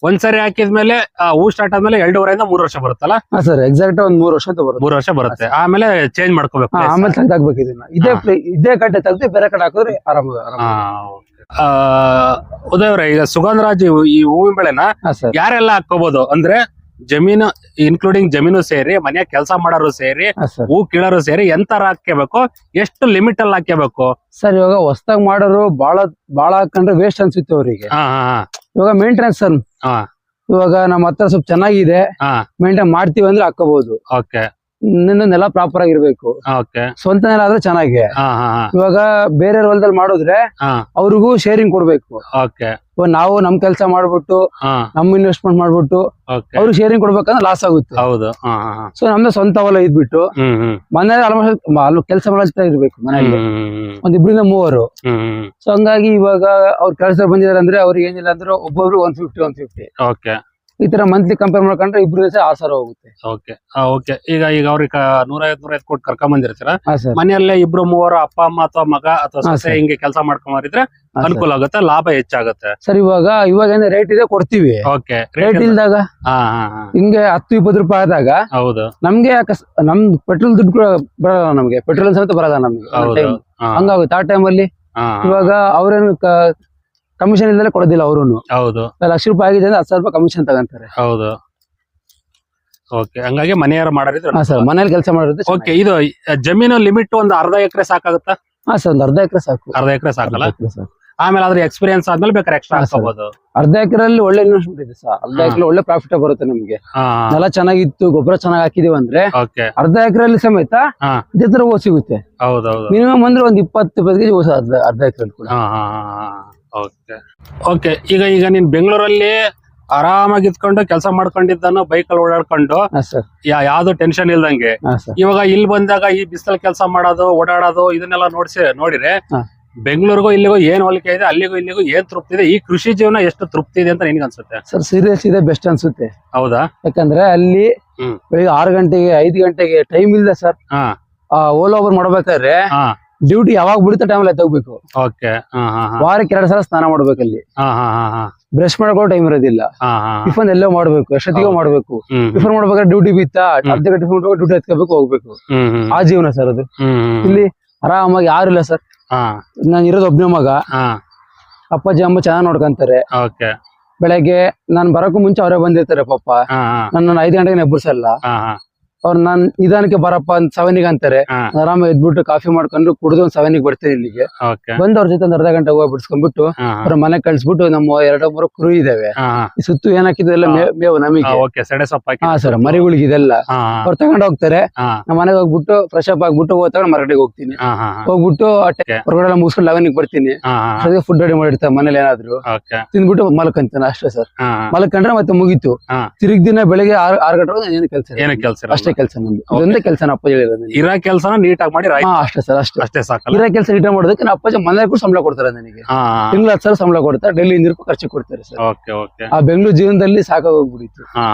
ಒಂದ್ಸರಿ ಹಾಕಿದ್ಮೇಲೆ ಆ, ಹೂ ಸ್ಟಾರ್ಟ್ ಆದ್ಮೇಲೆ ಎರಡೂವರೆಯಿಂದ ಮೂರು ವರ್ಷ ಬರುತ್ತಲ್ಲ?
ಹಾ ಸರ್ ಎಕ್ಸಾಕ್ಟ್ ಒಂದ್ ಮೂರು ವರ್ಷ ಅಂತ ಬರುತ್ತೆ.
ಮೂರು ವರ್ಷ ಬರುತ್ತೆ. ಆಮೇಲೆ ಚೇಂಜ್ ಮಾಡ್ಕೋಬೇಕು.
ಆಮೇಲೆ ತೆಗ್ದಾಕ್ಬೇಕು ಇದನ್ನ. ಇದೇ ಇದೇ ಕಟ್ಟೆ ತೆಗ್ದು ಬೇರೆ ಕಡೆ ಹಾಕಿದ್ರೆ ಆರಾಮ
ಉದಯವ್ರೆ ಈಗ ಸುಗಂಧರಾಜ್ ಈ ಹೂವಿನ ಬೆಳೆನ ಯಾರೆಲ್ಲ ಹಾಕೋಬಹುದು ಅಂದ್ರೆ ಜಮೀನು ಇನ್ಕ್ಲೂಡಿಂಗ್ ಜಮೀನು ಸೇರಿ ಮನೆಯ ಕೆಲಸ ಮಾಡೋರು ಸೇರಿ
ಹಾ
ಕೀಳೋರು ಸೇರಿ ಎಂತರ ಹಾಕ್ಯಬೇಕು ಎಷ್ಟು ಲಿಮಿಟ್ ಅಲ್ಲಿ ಹಾಕ್ಯಬೇಕು?
ಸರ್ ಇವಾಗ ಹೊಸ್ದಾಗ್ ಮಾಡೋರು ಬಹಳ ಬಹಳ ಹಾಕೊಂಡ್ರೆ ವೇಸ್ಟ್ ಅನ್ಸುತ್ತೆ ಅವರಿಗೆ. ಇವಾಗ ಮೇಂಟೆನೆನ್ಸ್ ಸರ್
ಹಾ.
ಇವಾಗ ನಮ್ಮ ಹತ್ರ ಸ್ವಲ್ಪ ಚೆನ್ನಾಗಿದೆ.
ಹಾ.
ಮೇಂಟೈನ್ ಮಾಡ್ತೀವಿ ಅಂದ್ರೆ ಹಾಕೋಬಹುದು
ಓಕೆ.
ನೆಲ ಪ್ರಾಪರ್ ಆಗಿರ್ಬೇಕು
ಓಕೆ
ಸ್ವಂತ ನೆಲ ಆದ್ರೆ ಚೆನ್ನಾಗಿ. ಇವಾಗ ಬೇರೆ ಹೊಲದಲ್ಲಿ ಮಾಡಿದ್ರೆ ಅವ್ರಿಗೂ ಶೇರಿಂಗ್ ಕೊಡ್ಬೇಕು.
ಓಕೆ
ನಾವು ನಮ್ ಕೆಲಸ ಮಾಡ್ಬಿಟ್ಟು ನಮ್ ಇನ್ವೆಸ್ಟ್ಮೆಂಟ್ ಮಾಡ್ಬಿಟ್ಟು ಅವ್ರಿಗೆ ಶೇರಿಂಗ್ ಕೊಡ್ಬೇಕಂದ್ರೆ ಲಾಸ್ ಆಗುತ್ತೆ.
ಹೌದು.
ಸೊ ನಮ್ದು ಸ್ವಂತ ಹೊಲ ಇದ್ಬಿಟ್ಟು ಮನೇಲಿ ಆಲ್ಮೋಸ್ಟ್ ಕೆಲಸ ಮಾಡ್ತಾ ಇರ್ಬೇಕು ಮನೆಯಲ್ಲಿ. ಒಂದ್ ಇಬ್ಬರಿಂದ ಮೂವರು. ಸೊ ಹಂಗಾಗಿ ಇವಾಗ ಅವ್ರ ಕೆಲಸ ಬಂದಿದ್ದಾರೆ ಅಂದ್ರೆ ಅವ್ರಿಗೆ ಏನಿಲ್ಲ ಅಂದ್ರೆ ಒಬ್ಬೊಬ್ರು one fifty one fifty
okay
ಈ ತರ ಮಂತ್ಲಿ ಕಂಪೇರ್ ಮಾಡ್ಕೊಂಡ್ರೆ ಇಬ್ರು ದಿವಸ ಆರು ಸಾವಿರ ಹೋಗುತ್ತೆ.
ಓಕೆ ಓಕೆ ಈಗ ಈಗ ಅವ್ರಿಗೆ ನೂರೈವತ್ತು ನೂರೈವತ್ತು ಕೊಟ್ಟು ಕರ್ಕೊಂಡ್ ಬಂದಿರ್ತೀರ?
ಹಾ ಸರ್
ಮನೆಯಲ್ಲೇ ಇಬ್ರು ಮೂವರು ಅಪ್ಪ ಅಮ್ಮ ಅಥವಾ ಮಗ ಅಥವಾ
ಹಾ,
ಸೊಸೆ
ಸರ್.
ಹಿಂಗೆ ಕೆಲಸ ಮಾಡ್ಕೊಂಬರಿದ್ರೆ ಅನುಕೂಲ ಆಗುತ್ತೆ ಲಾಭ ಹೆಚ್ಚಾಗುತ್ತೆ.
ಸರ್ ಇವಾಗ ಇವಾಗ ಏನೇ ರೇಟ್ ಇದೆ ಕೊಡ್ತೀವಿ.
ಓಕೆ
ರೇಟ್ ಇಲ್ದಾಗ
ಹಾ ಹಾ ಹಾ.
ಹಿಂಗೆ ಹತ್ತು ಇಪ್ಪತ್ತು ರೂಪಾಯಿ ಆದಾಗ
ಹೌದು.
ನಮ್ಗೆ ಅಕಸ್- ನಮ್ ಪೆಟ್ರೋಲ್ ದುಡ್ಡು ಕೂಡ ಬರಲ್ಲ ನಮ್ಗೆ. ಪೆಟ್ರೋಲ್ ಸಮೇತ ಬರಲ್ಲ ನಮ್ಗೆ. ಒಂದ್
ಹೌದು.
time.
ಹಾ,
ಹಂಗಾಗುತ್ತೆ. ಆ ಟೈಮಲ್ಲಿ
ಹಾ, ಹಾ.
ಇವಾಗ ಅವ್ರೇನು ಕಮಿಷನ್ ಇಲ್ಲದೆ ಕೊಡೋದಿಲ್ಲ ಅವರು
ಹೌದು.
ಲಕ್ಷ ರೂಪಾಯಿ ಆಗಿದೆ ಅಂದ್ರೆ ಹತ್ತು ಸಾವಿರ ರೂಪಾಯಿ ಕಮಿಷನ್ ತಗೊಂತಾರೆ.
ಹೌದು. ಓಕೆ ಹಂಗಾಗಿ ಮನೆಯಾರ ಮಾಡಿದ್ರೆ
ಹಾ ಸರ್ ಮನೇಲಿ ಕೆಲಸ ಮಾಡಿರುತ್ತೆ
ಓಕೆ ಇದು ಜಮೀನು ಲಿಮಿಟ್ ಒಂದು ಅರ್ಧ ಎಕರೆ ಸಾಕಾಗುತ್ತಾ?
ಹಾ ಸರ್ ಒಂದು ಅರ್ಧ ಎಕರೆ ಸಾಕು.
ಅರ್ಧ ಎಕರೆ ಸಾಕಲ್ಲ? ಆಮೇಲೆ ಅದ್ರ ಎಕ್ಸ್ಪೀರಿಯನ್ಸ್ ಆದ್ಮೇಲೆ ಬೇಕಾದ್ರೆ ಎಕ್ಸ್ಟ್ರಾ. ಹಾಕೋಬಹುದು
ಅರ್ಧ ಎಕರೆಲ್ಲಿ ಒಳ್ಳೆ ಇನ್ವೆಸ್ಟ್ಮೆಂಟ್ ಇದೆ ಸರ್. ಅರ್ಧ ಎಕರೆ ಒಳ್ಳೆ ಪ್ರಾಫಿಟ್ ಬರುತ್ತೆ ನಮ್ಗೆ. ನೆಲ ಚೆನ್ನಾಗಿತ್ತು ಗೊಬ್ಬರ ಚೆನ್ನಾಗಿ ಹಾಕಿದೀವಿ ಅಂದ್ರೆ ಅರ್ಧ ಎಕರೆಲ್ಲಿ ಸಮೇತ. ಇದೇ ತರ ಹೂ ಸಿಗುತ್ತೆ. ಮಿನಿಮಮ್ ಅಂದ್ರೆ ಒಂದ್ ಇಪ್ಪತ್ತು ಇಪ್ಪತ್ತು ಕೆಜಿ ಹೂ ಅರ್ಧ ಎಕರೆ ಕೂಡ.
ಓಕೆ ಓಕೆ ಈಗ ಈಗ ನೀನ್ ಬೆಂಗಳೂರಲ್ಲಿ ಆರಾಮಾಗಿ ಇದ್ಕೊಂಡು ಕೆಲಸ ಮಾಡ್ಕೊಂಡಿದ್ದಾನು ಬೈಕ್ ಅಲ್ಲಿ ಓಡಾಡ್ಕೊಂಡು
ಹಾ ಸರ್
ಯಾ ಯಾವ್ದು ಟೆನ್ಷನ್ ಇಲ್ದಂಗೆ.
ಹಾ ಸರ್
ಇವಾಗ ಇಲ್ಲಿ ಬಂದಾಗ ಈ ಬಿಸಿಲಲ್ಲಿ ಕೆಲಸ ಮಾಡೋದು ಓಡಾಡೋದು ಇದನ್ನೆಲ್ಲ ನೋಡ್ಸಿ ನೋಡಿದ್ರೆ
ಹಾ.
ಬೆಂಗಳೂರಿಗೂ ಇಲ್ಲಿಗೂ ಏನ್ ಹೋಲಿಕೆ ಇದೆ ಅಲ್ಲಿಗೂ ಇಲ್ಲಿಗೂ ಏನ್ ತೃಪ್ತಿ ಇದೆ ಈ ಕೃಷಿ ಜೀವನ ಎಷ್ಟು ತೃಪ್ತಿ ಇದೆ ಅಂತ ನಿನ್ಗೆ ಅನ್ಸುತ್ತೆ?
ಸರ್ ಸೀರಿಯಸ್ ಇದೆ ಬೆಸ್ಟ್ ಅನ್ಸುತ್ತೆ.
ಹೌದಾ?
ಯಾಕಂದ್ರೆ ಅಲ್ಲಿ
ಹ್ಮ್.
ಬೆಳಿಗ್ಗೆ ಆರು ಗಂಟೆಗೆ ಐದು ಗಂಟೆಗೆ ಟೈಮ್ ಇಲ್ಲದೆ ಸರ್
ಹಾ.
ಓಲ್ ಓವರ್ ಮಾಡ್ಬೇಕಾದ್ರೆ
ಹಾ.
ಡ್ಯೂಟಿ ಯಾವಾಗ ಬಿಡುತ್ತೆ ಟೈಮಲ್ಲಿ ತಗೋಬೇಕು
ಓಕೆ
ವಾರಕ್ಕೆ ಎರಡು ಸಲ ಸ್ನಾನ
ಮಾಡ್ಬೇಕು ಅಲ್ಲಿ.
ಬ್ರಷ್ ಮಾಡ್ಕೋ ಟೈಮ್ ಇರೋದಿಲ್ಲ. ಟಿಫನ್ ಎಲ್ಲೋ ಮಾಡ್ಬೇಕು ಎಷ್ಟೊತ್ತಿಗೆ. ಮಾಡ್ಬೇಕು. ಟಿಫನ್ ಮಾಡ್ಬೇಕಾದ್ರೆ ಡ್ಯೂಟಿ ಬಿತ್ತಾ? ಅರ್ಧ ಗಂಟೆ ಟಿಫನ್ ಮಾಡ್ಬೇಕು ಡ್ಯೂಟಿ ಹತ್ಕೋಬೇಕು ಹೋಗ್ಬೇಕು. ಆ ಜೀವನ ಸರ್ ಅದು. ಇಲ್ಲಿ ಆರಾಮಾಗಿ ಯಾರು ಇಲ್ಲ ಸರ್. ನಾನು ಇರೋದು ಒಬ್ಬನೇ ಮಗ. ಅಪ್ಪಾಜಿ ಅಮ್ಮ ಚೆನ್ನಾಗಿ ನೋಡ್ಕೊಂತಾರೆ. ಬೆಳಗ್ಗೆ ನಾನು ಬರೋಕ್ಕೂ ಮುಂಚೆ ಅವರೇ ಬಂದಿರ್ತಾರೆ ಪಾಪ. ನನ್ನ ಐದು ಗಂಟೆಗೆ ಎಬ್ಬರ್ಸಲ್ಲ ಅವ್ರು ನಾನ್ ನಿಧಾನಕ್ಕೆ ಬರಪ್ಪ ಅಂತ ಸೆವೆನಿಗೆ ಅಂತಾರೆ.
ಹಾ.
ಆರಾಮ ಎದ್ಬಿಟ್ಟು ಕಾಫಿ ಮಾಡ್ಕೊಂಡು ಕುಡಿದು ಒಂದ್ ಸೆವೆನಿಗೆ ಬರ್ತೀನಿ ಇಲ್ಲಿಗೆ.
ಓಕೆ.
ಬಂದು ಅವ್ರ ಜೊತೆ ಒಂದ್ ಅರ್ಧ ಗಂಟೆ ಹೋಗಿ ಬಿಡ್ಸ್ಕೊಂಡ್ಬಿಟ್ಟು ಅವ್ರ ಮನೆ ಕಳ್ಸ್ಬಿಟ್ಟು ನಮ್ಮ ಎರಡು ಮೂರು ಕುರು ಇದಾವೆ. ಈ ಸುತ್ತು ಏನ್ ಹಾಕಿದ್ರೆಲ್ಲ ಮೇವು ನಮಗೆ.
ಓಕೆ. ಸೆಡೆ ಸೊಪ್ಪು ಹಾಕಿ.
ಹಾ ಸರ್ ಮರಿಗಳಿಗೆ ಇದೆಲ್ಲ.
ಹಾ
ಅವ್ರು ತಗೊಂಡ್ ಹೋಗ್ತಾರೆ.
ಹಾ.
ನಮ್ಮ ಮನೆಗೆ ಹೋಗ್ಬಿಟ್ಟು ಫ್ರೆಶ್ ಅಪ್ ಆಗ್ಬಿಟ್ಟು ಹೋಗ್ ತಗೊಂಡು ಮಾರ್ಕೆಟ್ಗೆ ಹೋಗ್ತೀನಿ.
ಹಾ ಹಾ
ಹೋಗ್ಬಿಟ್ಟು
Okay.
ಹೊರಗಡೆ ಎಲ್ಲ ಮುಗಿಸ್ಕೊಂಡು ಲೆವೆನಿಗೆ ಬರ್ತೀನಿ.
ಹಾ ಹಾ
ಅದೇ ಫುಡ್ ರೆಡಿ ಮಾಡಿರ್ತಾರೆ ಮನೇಲಿ ಏನಾದ್ರು.
ಓಕೆ.
ತಿಂದ್ಬಿಟ್ಟು ಮಲ್ಕೊಂತೀನಿ ಅಷ್ಟೇ ಸರ್.
ಹಾ
ಮಲ್ಕೊಂಡ್ರೆ ಮತ್ತೆ ಮುಗೀತು.
ಹಾ.
ತಿರುಗ್ ದಿನ ಬೆಳಿಗ್ಗೆ ಆರು ಆರು ಗಂಟೆ ಏನು ಕೆಲಸ
ಏನು ಕೆಲಸ
ಅಷ್ಟೇ ಕೆಲಸ ನಮ್ದು ಇದೊಂದೇ ಕೆಲಸ ನಮ್ಮ ಅಪ್ಪಾಜಿ ಹೇಳಿರೋದು ನನಗೆ.
ಇರೋ ಕೆಲಸನ ನೀಟಾಗಿ ಮಾಡಿ
ಹಾ ಅಷ್ಟೇ ಸರ್ ಅಷ್ಟೇ.
ಅಷ್ಟೇ ಸಾಕಲ್ಲ?
ಇರೋ ಕೆಲಸ ರಿಟರ್ನ್ ಮಾಡೋದಕ್ಕೆ ನಮ್ಮ ಅಪ್ಪಾಜಿ ಕೂಡ ಸಂಬಳ ಕೊಡ್ತಾರೆ ನನಗೆ.
ಹಾ.
ತಿಂಗಳ ಹತ್ತು ಸಾವಿರ ಸಂಬಳ ಕೊಡ್ತಾರೆ ಡೈಲಿ ನೀರು ಖರ್ಚು ಕೊಡ್ತಾರೆ ಸರ್.
ಓಕೆ ಓಕೆ
ಆ ಬೆಂಗಳೂರು ಜೀವನದಲ್ಲಿ ಸಾಕಾಗೋಗ್ಬಿಡಿತ್ತು
ಹಾ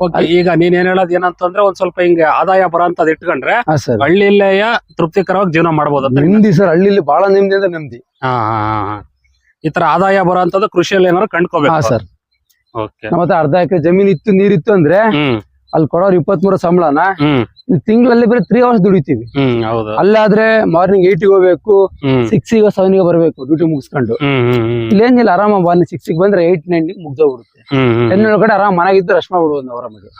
ಓಕೆ ಈಗ ನೀನ್ ಏನ್ ಹೇಳೋದ್ ಏನಂತಂದ್ರೆ ಒಂದ್ ಸ್ವಲ್ಪ ಹಿಂಗೆ ಆದಾಯ ಬರೋಂತದ್ ಇಟ್ಕೊಂಡ್ರೆ
ಹಾ ಸರ್.
ಹಳ್ಳಿಯಲ್ಲೆಯ ತೃಪ್ತಿಕರವಾಗಿ ಜೀವನ ಮಾಡಬಹುದು ಅಂತ
ನೆಮ್ಮದಿ ಸರ್ ಹಳ್ಳಿಲಿ ಬಹಳ ನೆಮ್ಮದಿ ಅಂದ್ರೆ ನೆಮ್ಮದಿ.
ಹಾ ಹಾ ಹಾ, ಹಾ. ಈ ತರ ಆದಾಯ ಬರೋಂತದ್ದು ಕೃಷಿಯಲ್ಲಿ ಏನಾದ್ರು
ಹಾ
ಕಂಡ್ಕೋಬೇಕು
ಸರ್.
ಓಕೆ
ನಮ್ಮ ಹತ್ರ ಅರ್ಧ ಎಕರೆ ಜಮೀನ್ ಇತ್ತು ನೀರಿತ್ತು ಅಂದ್ರೆ
ಹ್ಮ್.
ಅಲ್ಲಿ ಕೊಡೋರು ಇಪ್ಪತ್ಮೂರು ಸಂಬಳನ
ಹ್ಮ್.
ತಿಂಗಳಲ್ಲಿ ಬರೀ ತ್ರೀ ಅವರ್ಸ್ ದುಡಿತೀವಿ. ಅಲ್ಲಾದ್ರೆ ಮಾರ್ನಿಂಗ್ ಏಟ್ ಹೋಗ್ಬೇಕು ಸಿಕ್ಸ್ ಸೆವೆನ್ಗೆ ಬರಬೇಕು ಡ್ಯೂಟಿ ಮುಗಿಸ್ಕೊಂಡು. ಇಲ್ಲೇನಿಲ್ಲ ಆರಾಮ ಬನ್ನಿ ಸಿಕ್ಸ್ ಬಂದ್ರೆ ಏಟ್ ನೈನ್ ಮುಗ್ದೋಗ್ಬಿಡುತ್ತೆ ಟೆನ್ ಒಳಗಡೆ ಆರಾಮ್ ಮನೆಗಿದ್ದು ರಶ್ ಮಾಡ್ಬಿಡುವುದು ಆರಾಮಾಗಿ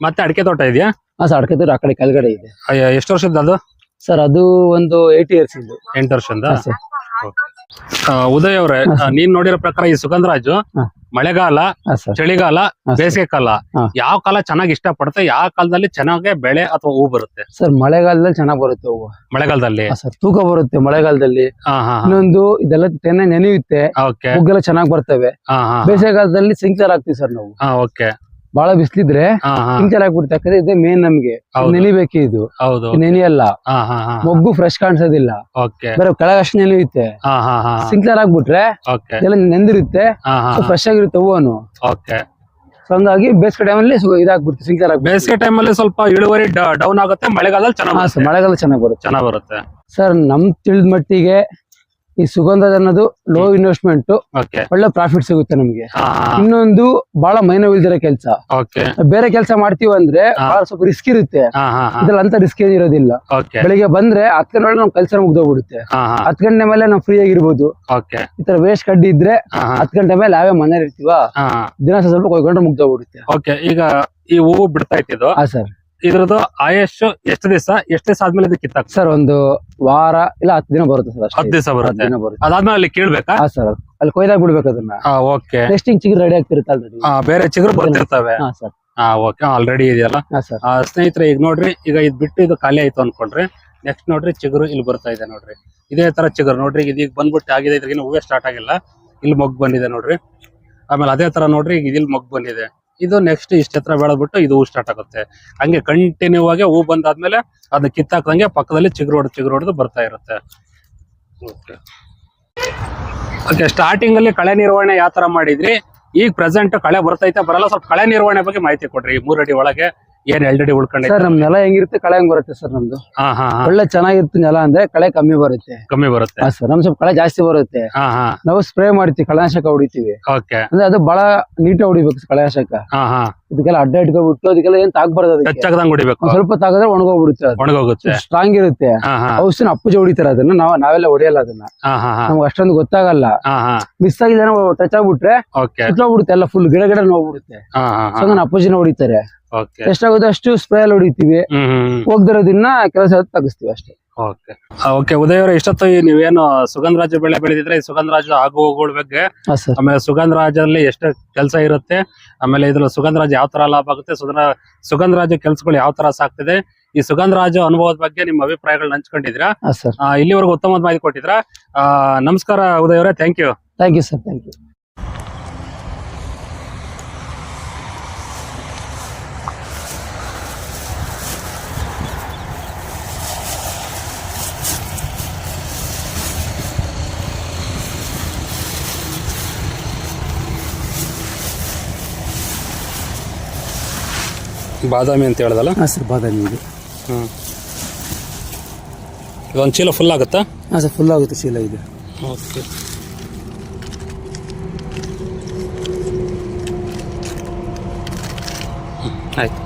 ಮತ್ತೆ ಅಡಿಕೆ ತೋಟ ಇದೆಯಾ?
ಹಾ ಸರ್ ತೋಟ ಆ ಕಡೆ ಕೆಳಗಡೆ ಇದೆ.
ಅಯ್ಯ, ಎಷ್ಟು ವರ್ಷದ ಅದು?
ಸರ್ ಅದು ಒಂದು ಏಯ್ಟಿ ಇಯರ್ಸ್ ಇದು.
ಎಂಟು ವರ್ಷದ
ಸರ್.
ಆ, ಉದಯ್ ಅವ್ರೆ ನೀನ್ ನೋಡಿರೋ ಪ್ರಕಾರ ಈ ಸುಗಂಧರಾಜು. ಮಳೆಗಾಲ ಚಳಿಗಾಲ ಬೇಸಿಗೆ ಕಾಲ. ಯಾವ ಕಾಲ ಚೆನ್ನಾಗಿ ಇಷ್ಟ ಪಡುತ್ತೆ ಯಾವ ಕಾಲದಲ್ಲಿ ಚೆನ್ನಾಗಿ ಬೆಳೆ ಅಥವಾ ಹೂ ಬರುತ್ತೆ?
ಸರ್ ಮಳೆಗಾಲದಲ್ಲಿ ಚೆನ್ನಾಗ್ ಬರುತ್ತೆ ಹೂವು.
ಮಳೆಗಾಲದಲ್ಲಿ?
ಸರ್. ತೂಕ ಬರುತ್ತೆ ಮಳೆಗಾಲದಲ್ಲಿ. ಇನ್ನೊಂದು ಇದೆಲ್ಲ ತೆನೆ ನೆನೆಯುತ್ತೆ. ಮುಗ್ಗೆಲ್ಲ ಚೆನ್ನಾಗ್ ಬರ್ತವೆ.
ಬೇಸಿಗೆ
ಕಾಲದಲ್ಲಿ ಸಿಂಕ್ಚರ್ ಹಾಕ್ತಿವಿ ಸರ್ ನಾವು.
ಓಕೆ.
ಬಹಳ ಬಿಸಿಲಿದ್ರೆ
ಹಾ
ಆಗ್ಬಿಡುತ್ತೆ. ಯಾಕಂದ್ರೆ ಇದೇ ಮೇನ್ ನಮ್ಗೆ. ನೆನಿಬೇಕು ಇದು. ನೆನೆಯಲ್ಲ. ಮೊಗ್ಗು ಫ್ರೆಶ್ ಕಾಣಿಸೋದಿಲ್ಲ. ಅಷ್ಟು ಕೆಳಗಷ್ಟು ನೆನೆಯುತ್ತೆ ಸಿಂಕ್ಲರ್
ಆಗ್ಬಿಟ್ರೆ
ಎಲ್ಲ ನೆಂದಿರುತ್ತೆ. ಫ್ರೆಶ್ ಆಗಿರುತ್ತೆ ಹೂವನು ಹಂಗಾಗಿ ಬೇಸಿಗೆ ಟೈಮಲ್ಲಿ ಇದಾಗ್ಬಿಡ್ತು ಸಿಂಕ್ಲರ್ ಆಗಿ
ಬೇಸಿಗೆ ಟೈಮಲ್ಲಿ ಸ್ವಲ್ಪ ಇಳುವರಿ ಡೌನ್ ಆಗುತ್ತೆ ಮಳೆಗಾಲದಲ್ಲಿ ಚೆನ್ನಾಗಿ
ಮಳೆಗಾಲ ಚೆನ್ನಾಗಿ ಬರುತ್ತೆ.
ಚೆನ್ನಾಗ್ ಬರುತ್ತೆ.
ಸರ್ ನಮ್ ತಿಳಿದ ಮಟ್ಟಿಗೆ ಈ ಸುಗಂಧ ಅನ್ನೋದು ಲೋ ಇನ್ವೆಸ್ಟ್ಮೆಂಟ್ ಒಳ್ಳೆ ಪ್ರಾಫಿಟ್ ಸಿಗುತ್ತೆ ನಮ್ಗೆ. ಇನ್ನೊಂದು ಬಹಳ ಮೈನವಿಲ್ದಿರೋ ಕೆಲಸ. ಬೇರೆ ಕೆಲಸ ಮಾಡ್ತೀವಿ ಅಂದ್ರೆ ಬಹಳ ಸ್ವಲ್ಪ ರಿಸ್ಕ್ ಇರುತ್ತೆ. ಇದ್ರಲ್ಲಿ ಅಂತ ರಿಸ್ಕ್ ಏನಿರೋದಿಲ್ಲ ಬೆಳಿಗ್ಗೆ ಬಂದ್ರೆ ಹತ್ತು ಗಂಟೆ ನಮ್ ಕೆಲಸ ಮುಗ್ದೋಗ್ಬಿಡುತ್ತೆ.
ಹತ್
ಹತ್ತು ಗಂಟೆ ಮೇಲೆ ನಾವು ಫ್ರೀ ಆಗಿರ್ಬೋದು. ಈ ತರ ವೇಸ್ಟ್ ಕಡ್ಡಿ ಇದ್ರೆ
ಹಾ ಹಾ.
ಹತ್ತು ಗಂಟೆ ಮೇಲೆ ನಾವೇ ಮನೇಲಿ ಇರ್ತೀವ? ದಿನ ಸ್ವಲ್ಪ ಕೊಯ್ಕೊಂಡ್ರೆ ಮುಗ್ದೋಗ್ಬಿಡುತ್ತೆ.
ಈಗ ಈ ಹೂವು ಬಿಡ್ತಾ ಇತ್ತು
ಹಾ ಸರ್.
ಇದ್ರದ್ದು ಆಯಸ್ಸು ಎಷ್ಟು ದಿವಸ? ಎಷ್ಟು ದಿವಸ ಆದ್ಮೇಲೆ ಇದಕ್ಕೆ
ಸರ್ ಒಂದು ವಾರ ಇಲ್ಲ ಹತ್ತು ದಿನ ಬರುತ್ತೆ ಸರ್
ಹತ್ತು
ಅಷ್ಟೇ
ದಿವಸ
ಹತ್ತು
ಬರುತ್ತೆ
ದಿನ ಬರುತ್ತೆ.
ಅದಾದ್ಮೇಲೆ ಅಲ್ಲಿ ಕೇಳ್ಬೇಕಾ?
ಹಾ ಸರ್ ಅಲ್ಲಿ ಕೊಯ್ದಾಗ ಬಿಡ್ಬೇಕು ಅದನ್ನ.
ಓಕೆ.
ಟೆಸ್ಟಿಂಗ್ ಚಿಗ್ರ ರೆಡಿ ಆಗ್ತಿರುತ್ತೆ ಆಲ್ರೆಡಿ
ಬೇರೆ ಚಿಗುರು ಬರ್ತಿರ್ತವೆ.
ಹಾ ಸರ್.
ಹಾ ಓಕೆ. ಆಲ್ರೆಡಿ ಇದೆಯಲ್ಲ?
ಹಾ ಸರ್.
ಆ, ಸ್ನೇಹಿತರೆ ಈಗ ನೋಡ್ರಿ ಈಗ ಇದ್ ಬಿಟ್ಟು ಇದು ಖಾಲಿ ಆಯ್ತು ಅನ್ಕೊಂಡ್ರಿ ನೆಕ್ಸ್ಟ್ ನೋಡ್ರಿ ಚಿಗುರು ಇಲ್ಲಿ ಬರ್ತಾ ಇದೆ ನೋಡ್ರಿ. ಇದೇ ತರ ಚಿಗುರು ನೋಡ್ರಿ ಇದೀಗ ಬಂದ್ಬಿಟ್ಟು ಆಗಿದೆ ಇದ್ರಿಗಿನ ಹೂವೇ ಸ್ಟಾರ್ಟ್ ಆಗಿಲ್ಲ. ಇಲ್ಲಿ ಮಗ್ ಬಂದಿದೆ ನೋಡ್ರಿ. ಆಮೇಲೆ ಅದೇ ತರ ನೋಡ್ರಿ ಈಗ ಇಲ್ಲಿ ಮೊಗ್ ಬಂದಿದೆ. ಇದು ನೆಕ್ಸ್ಟ್ ಇಷ್ಟ ಹತ್ರ ಬೆಳೆದ್ಬಿಟ್ಟು ಇದು ಹೂ ಸ್ಟಾರ್ಟ್ ಆಗುತ್ತೆ. ಹಂಗೆ ಕಂಟಿನ್ಯೂ ಆಗಿ ಹೂ ಬಂದಾದ್ಮೇಲೆ ಅದನ್ನ ಕಿತ್ತಾಕ್ದಂಗೆ ಪಕ್ಕದಲ್ಲಿ ಚಿಗುರು ಹೊಡೆದು ಚಿಗುರು ಹೊಡೆದು ಬರ್ತಾ ಇರುತ್ತೆ. ಓಕೆ ಸ್ಟಾರ್ಟಿಂಗ್ ಅಲ್ಲಿ ಕಳೆ ನಿರ್ವಹಣೆ ಯಾವ ತರ ಮಾಡಿದ್ರಿ? ಈಗ ಪ್ರೆಸೆಂಟ್ ಕಳೆ ಬರ್ತೈತೆ ಬರಲ್ಲ? ಸ್ವಲ್ಪ ಕಳೆ ನಿರ್ವಹಣೆ ಬಗ್ಗೆ ಮಾಹಿತಿ ಕೊಡ್ರಿ. ಮೂರಡಿ ಒಳಗೆ ಏನ್ ಎಲ್ಡಿ ಉಳ್ಕೊಂಡೈತೆ?
ಸರ್ ನಮ್ ನೆಲ ಹೆಂಗಿರುತ್ತೆ ಕಳೆ ಹೆಂಗ್ ಬರುತ್ತೆ ಸರ್ ನಮ್ದು?
ಹಾ ಹಾ ಹಾ.
ಒಳ್ಳೆ ಚೆನ್ನಾಗಿರುತ್ತೆ ನೆಲ ಅಂದ್ರೆ ಕಳೆ ಕಮ್ಮಿ ಬರುತ್ತೆ.
ಕಮ್ಮಿ ಬರುತ್ತೆ.
ಹಾ ಸರ್ ನಮ್ ಸ್ವಲ್ಪ ಕಳೆ ಜಾಸ್ತಿ ಬರುತ್ತೆ.
ಹಾ ಹಾ.
ನಾವು ಸ್ಪ್ರೇ ಮಾಡ್ತೀವಿ ಕಳೆನಾಶಕ ಹೊಡಿತೀವಿ.
ಓಕೆ.
ಅಂದ್ರೆ ಅದು ಬಹಳ ನೀಟಾಗಿ ಹೊಡಿಬೇಕು ಕಳೆನಾಶಕ
ಹಾ ಹಾ.
ಇದಕ್ಕೆಲ್ಲ ಅಡ್ಡ ಇಟ್ಕೊಬಿಟ್ಟು ಅದಕ್ಕೆಲ್ಲ ಏನ್ ಅದಕ್ಕೆ.
ಹೊಡಿಬೇಕು.
ಒಂದ್ ಸ್ವಲ್ಪ ತಾಗದ್ರೆ ಒಣಗೋಗ್ಬಿಡುತ್ತೆ ಅದು.
ಒಣಗೋಗುತ್ತೆ.
ಸ್ಟ್ರಾಂಗ್ ಇರುತ್ತೆ.
ಹಾ ಹಾ.
ಔಷಧಿನ ಅಪ್ಪುಜಿ ಹೊಡಿತಾರೆ ಅದನ್ನ. ನಾವ್ ನಾವೆಲ್ಲ ಹೊಡಿಯಲ್ಲ ಅದನ್ನ.
ಹಾ ಹಾ ಹಾ.
ನಮ್ಗೆ ಅಷ್ಟೊಂದು ಗೊತ್ತಾಗಲ್ಲ.
ಹಾ ಹಾ.
ಮಿಸ್ ಆಗಿದ್ದಾನೆ ಟಚ್ ಆಗ್ಬಿಟ್ರೆ
ಓಕೆ.
ಸುತ್ತೋಗ್ಬಿಡುತ್ತೆ ಎಲ್ಲ ಫುಲ್ ಗಿಡ ಗಿಡ ನೋಡ್ಬಿಡುತ್ತೆ
ಹಾ ಹಾ
ಸೊ ನಾನು ಅಪ್ಪುಜಿನ ಹೊಡಿತಾರೆ. ಎಷ್ಟಾಗುತ್ತೆ ಅಷ್ಟು ಸ್ಪ್ರೇ ಅಲ್ಲಿ ಹೊಡಿತೀವಿ. ಹೋಗ್ದಿರೋದನ್ನ ಕೆಲಸ ತಗಿಸ್ತೀವಿ ಅಷ್ಟೇ.
ಓಕೆ ಓಕೆ ಉದಯ್ ಅವರೇ ಇಷ್ಟೊತ್ತು ನೀವೇನು ನೀವೇನು ಸುಗಂಧರಾಜ ಬೆಳೆ ಬೆಳೆದಿದ್ರೆ ಈ ಸುಗಂಧರಾಜ ಆಗು ಹೋಗುಗಳ ಬಗ್ಗೆ ಆಮೇಲೆ ಸುಗಂಧ ಸುಗಂಧರಾಜಲ್ಲಿ ಎಷ್ಟು ಕೆಲಸ ಇರುತ್ತೆ ಆಮೇಲೆ ಇದ್ರ ಸುಗಂಧರಾಜ ಯಾವ ತರ ಲಾಭ ಆಗುತ್ತೆ ಸುಗಂಧ ರಾಜ ಕೆಲಸಗಳು ಯಾವ ತರ ಸಾಕ್ತಿದೆ ಈ ಸುಗಂಧರಾಜ ಅನುಭವದ ಬಗ್ಗೆ ನಿಮ್ಮ ಅಭಿಪ್ರಾಯಗಳನ್ನ ಹಂಚ್ಕೊಂಡಿದ್ರಾ ಇಲ್ಲಿವರೆಗೂ ಉತ್ತಮವಾದ ಮಾಹಿತಿ ಕೊಟ್ಟಿದ್ರಾ ನಮಸ್ಕಾರ ಉದಯ್ ಅವರೇ thank you
thank you sir thank you
ಬಾದಾಮಿ ಅಂತ ಹೇಳ್ದಲ್ಲ?
ಹಾ ಸರ್ ಬಾದಾಮಿ ಇದೆ.
ಹಾಂ ಇದೊಂದು ಚೀಲ ಫುಲ್ ಆಗುತ್ತಾ?
ಹಾಂ ಸರ್ ಫುಲ್ ಆಗುತ್ತೆ ಚೀಲ ಇದೆ.
ಓಕೆ. ಆಯ್ತು.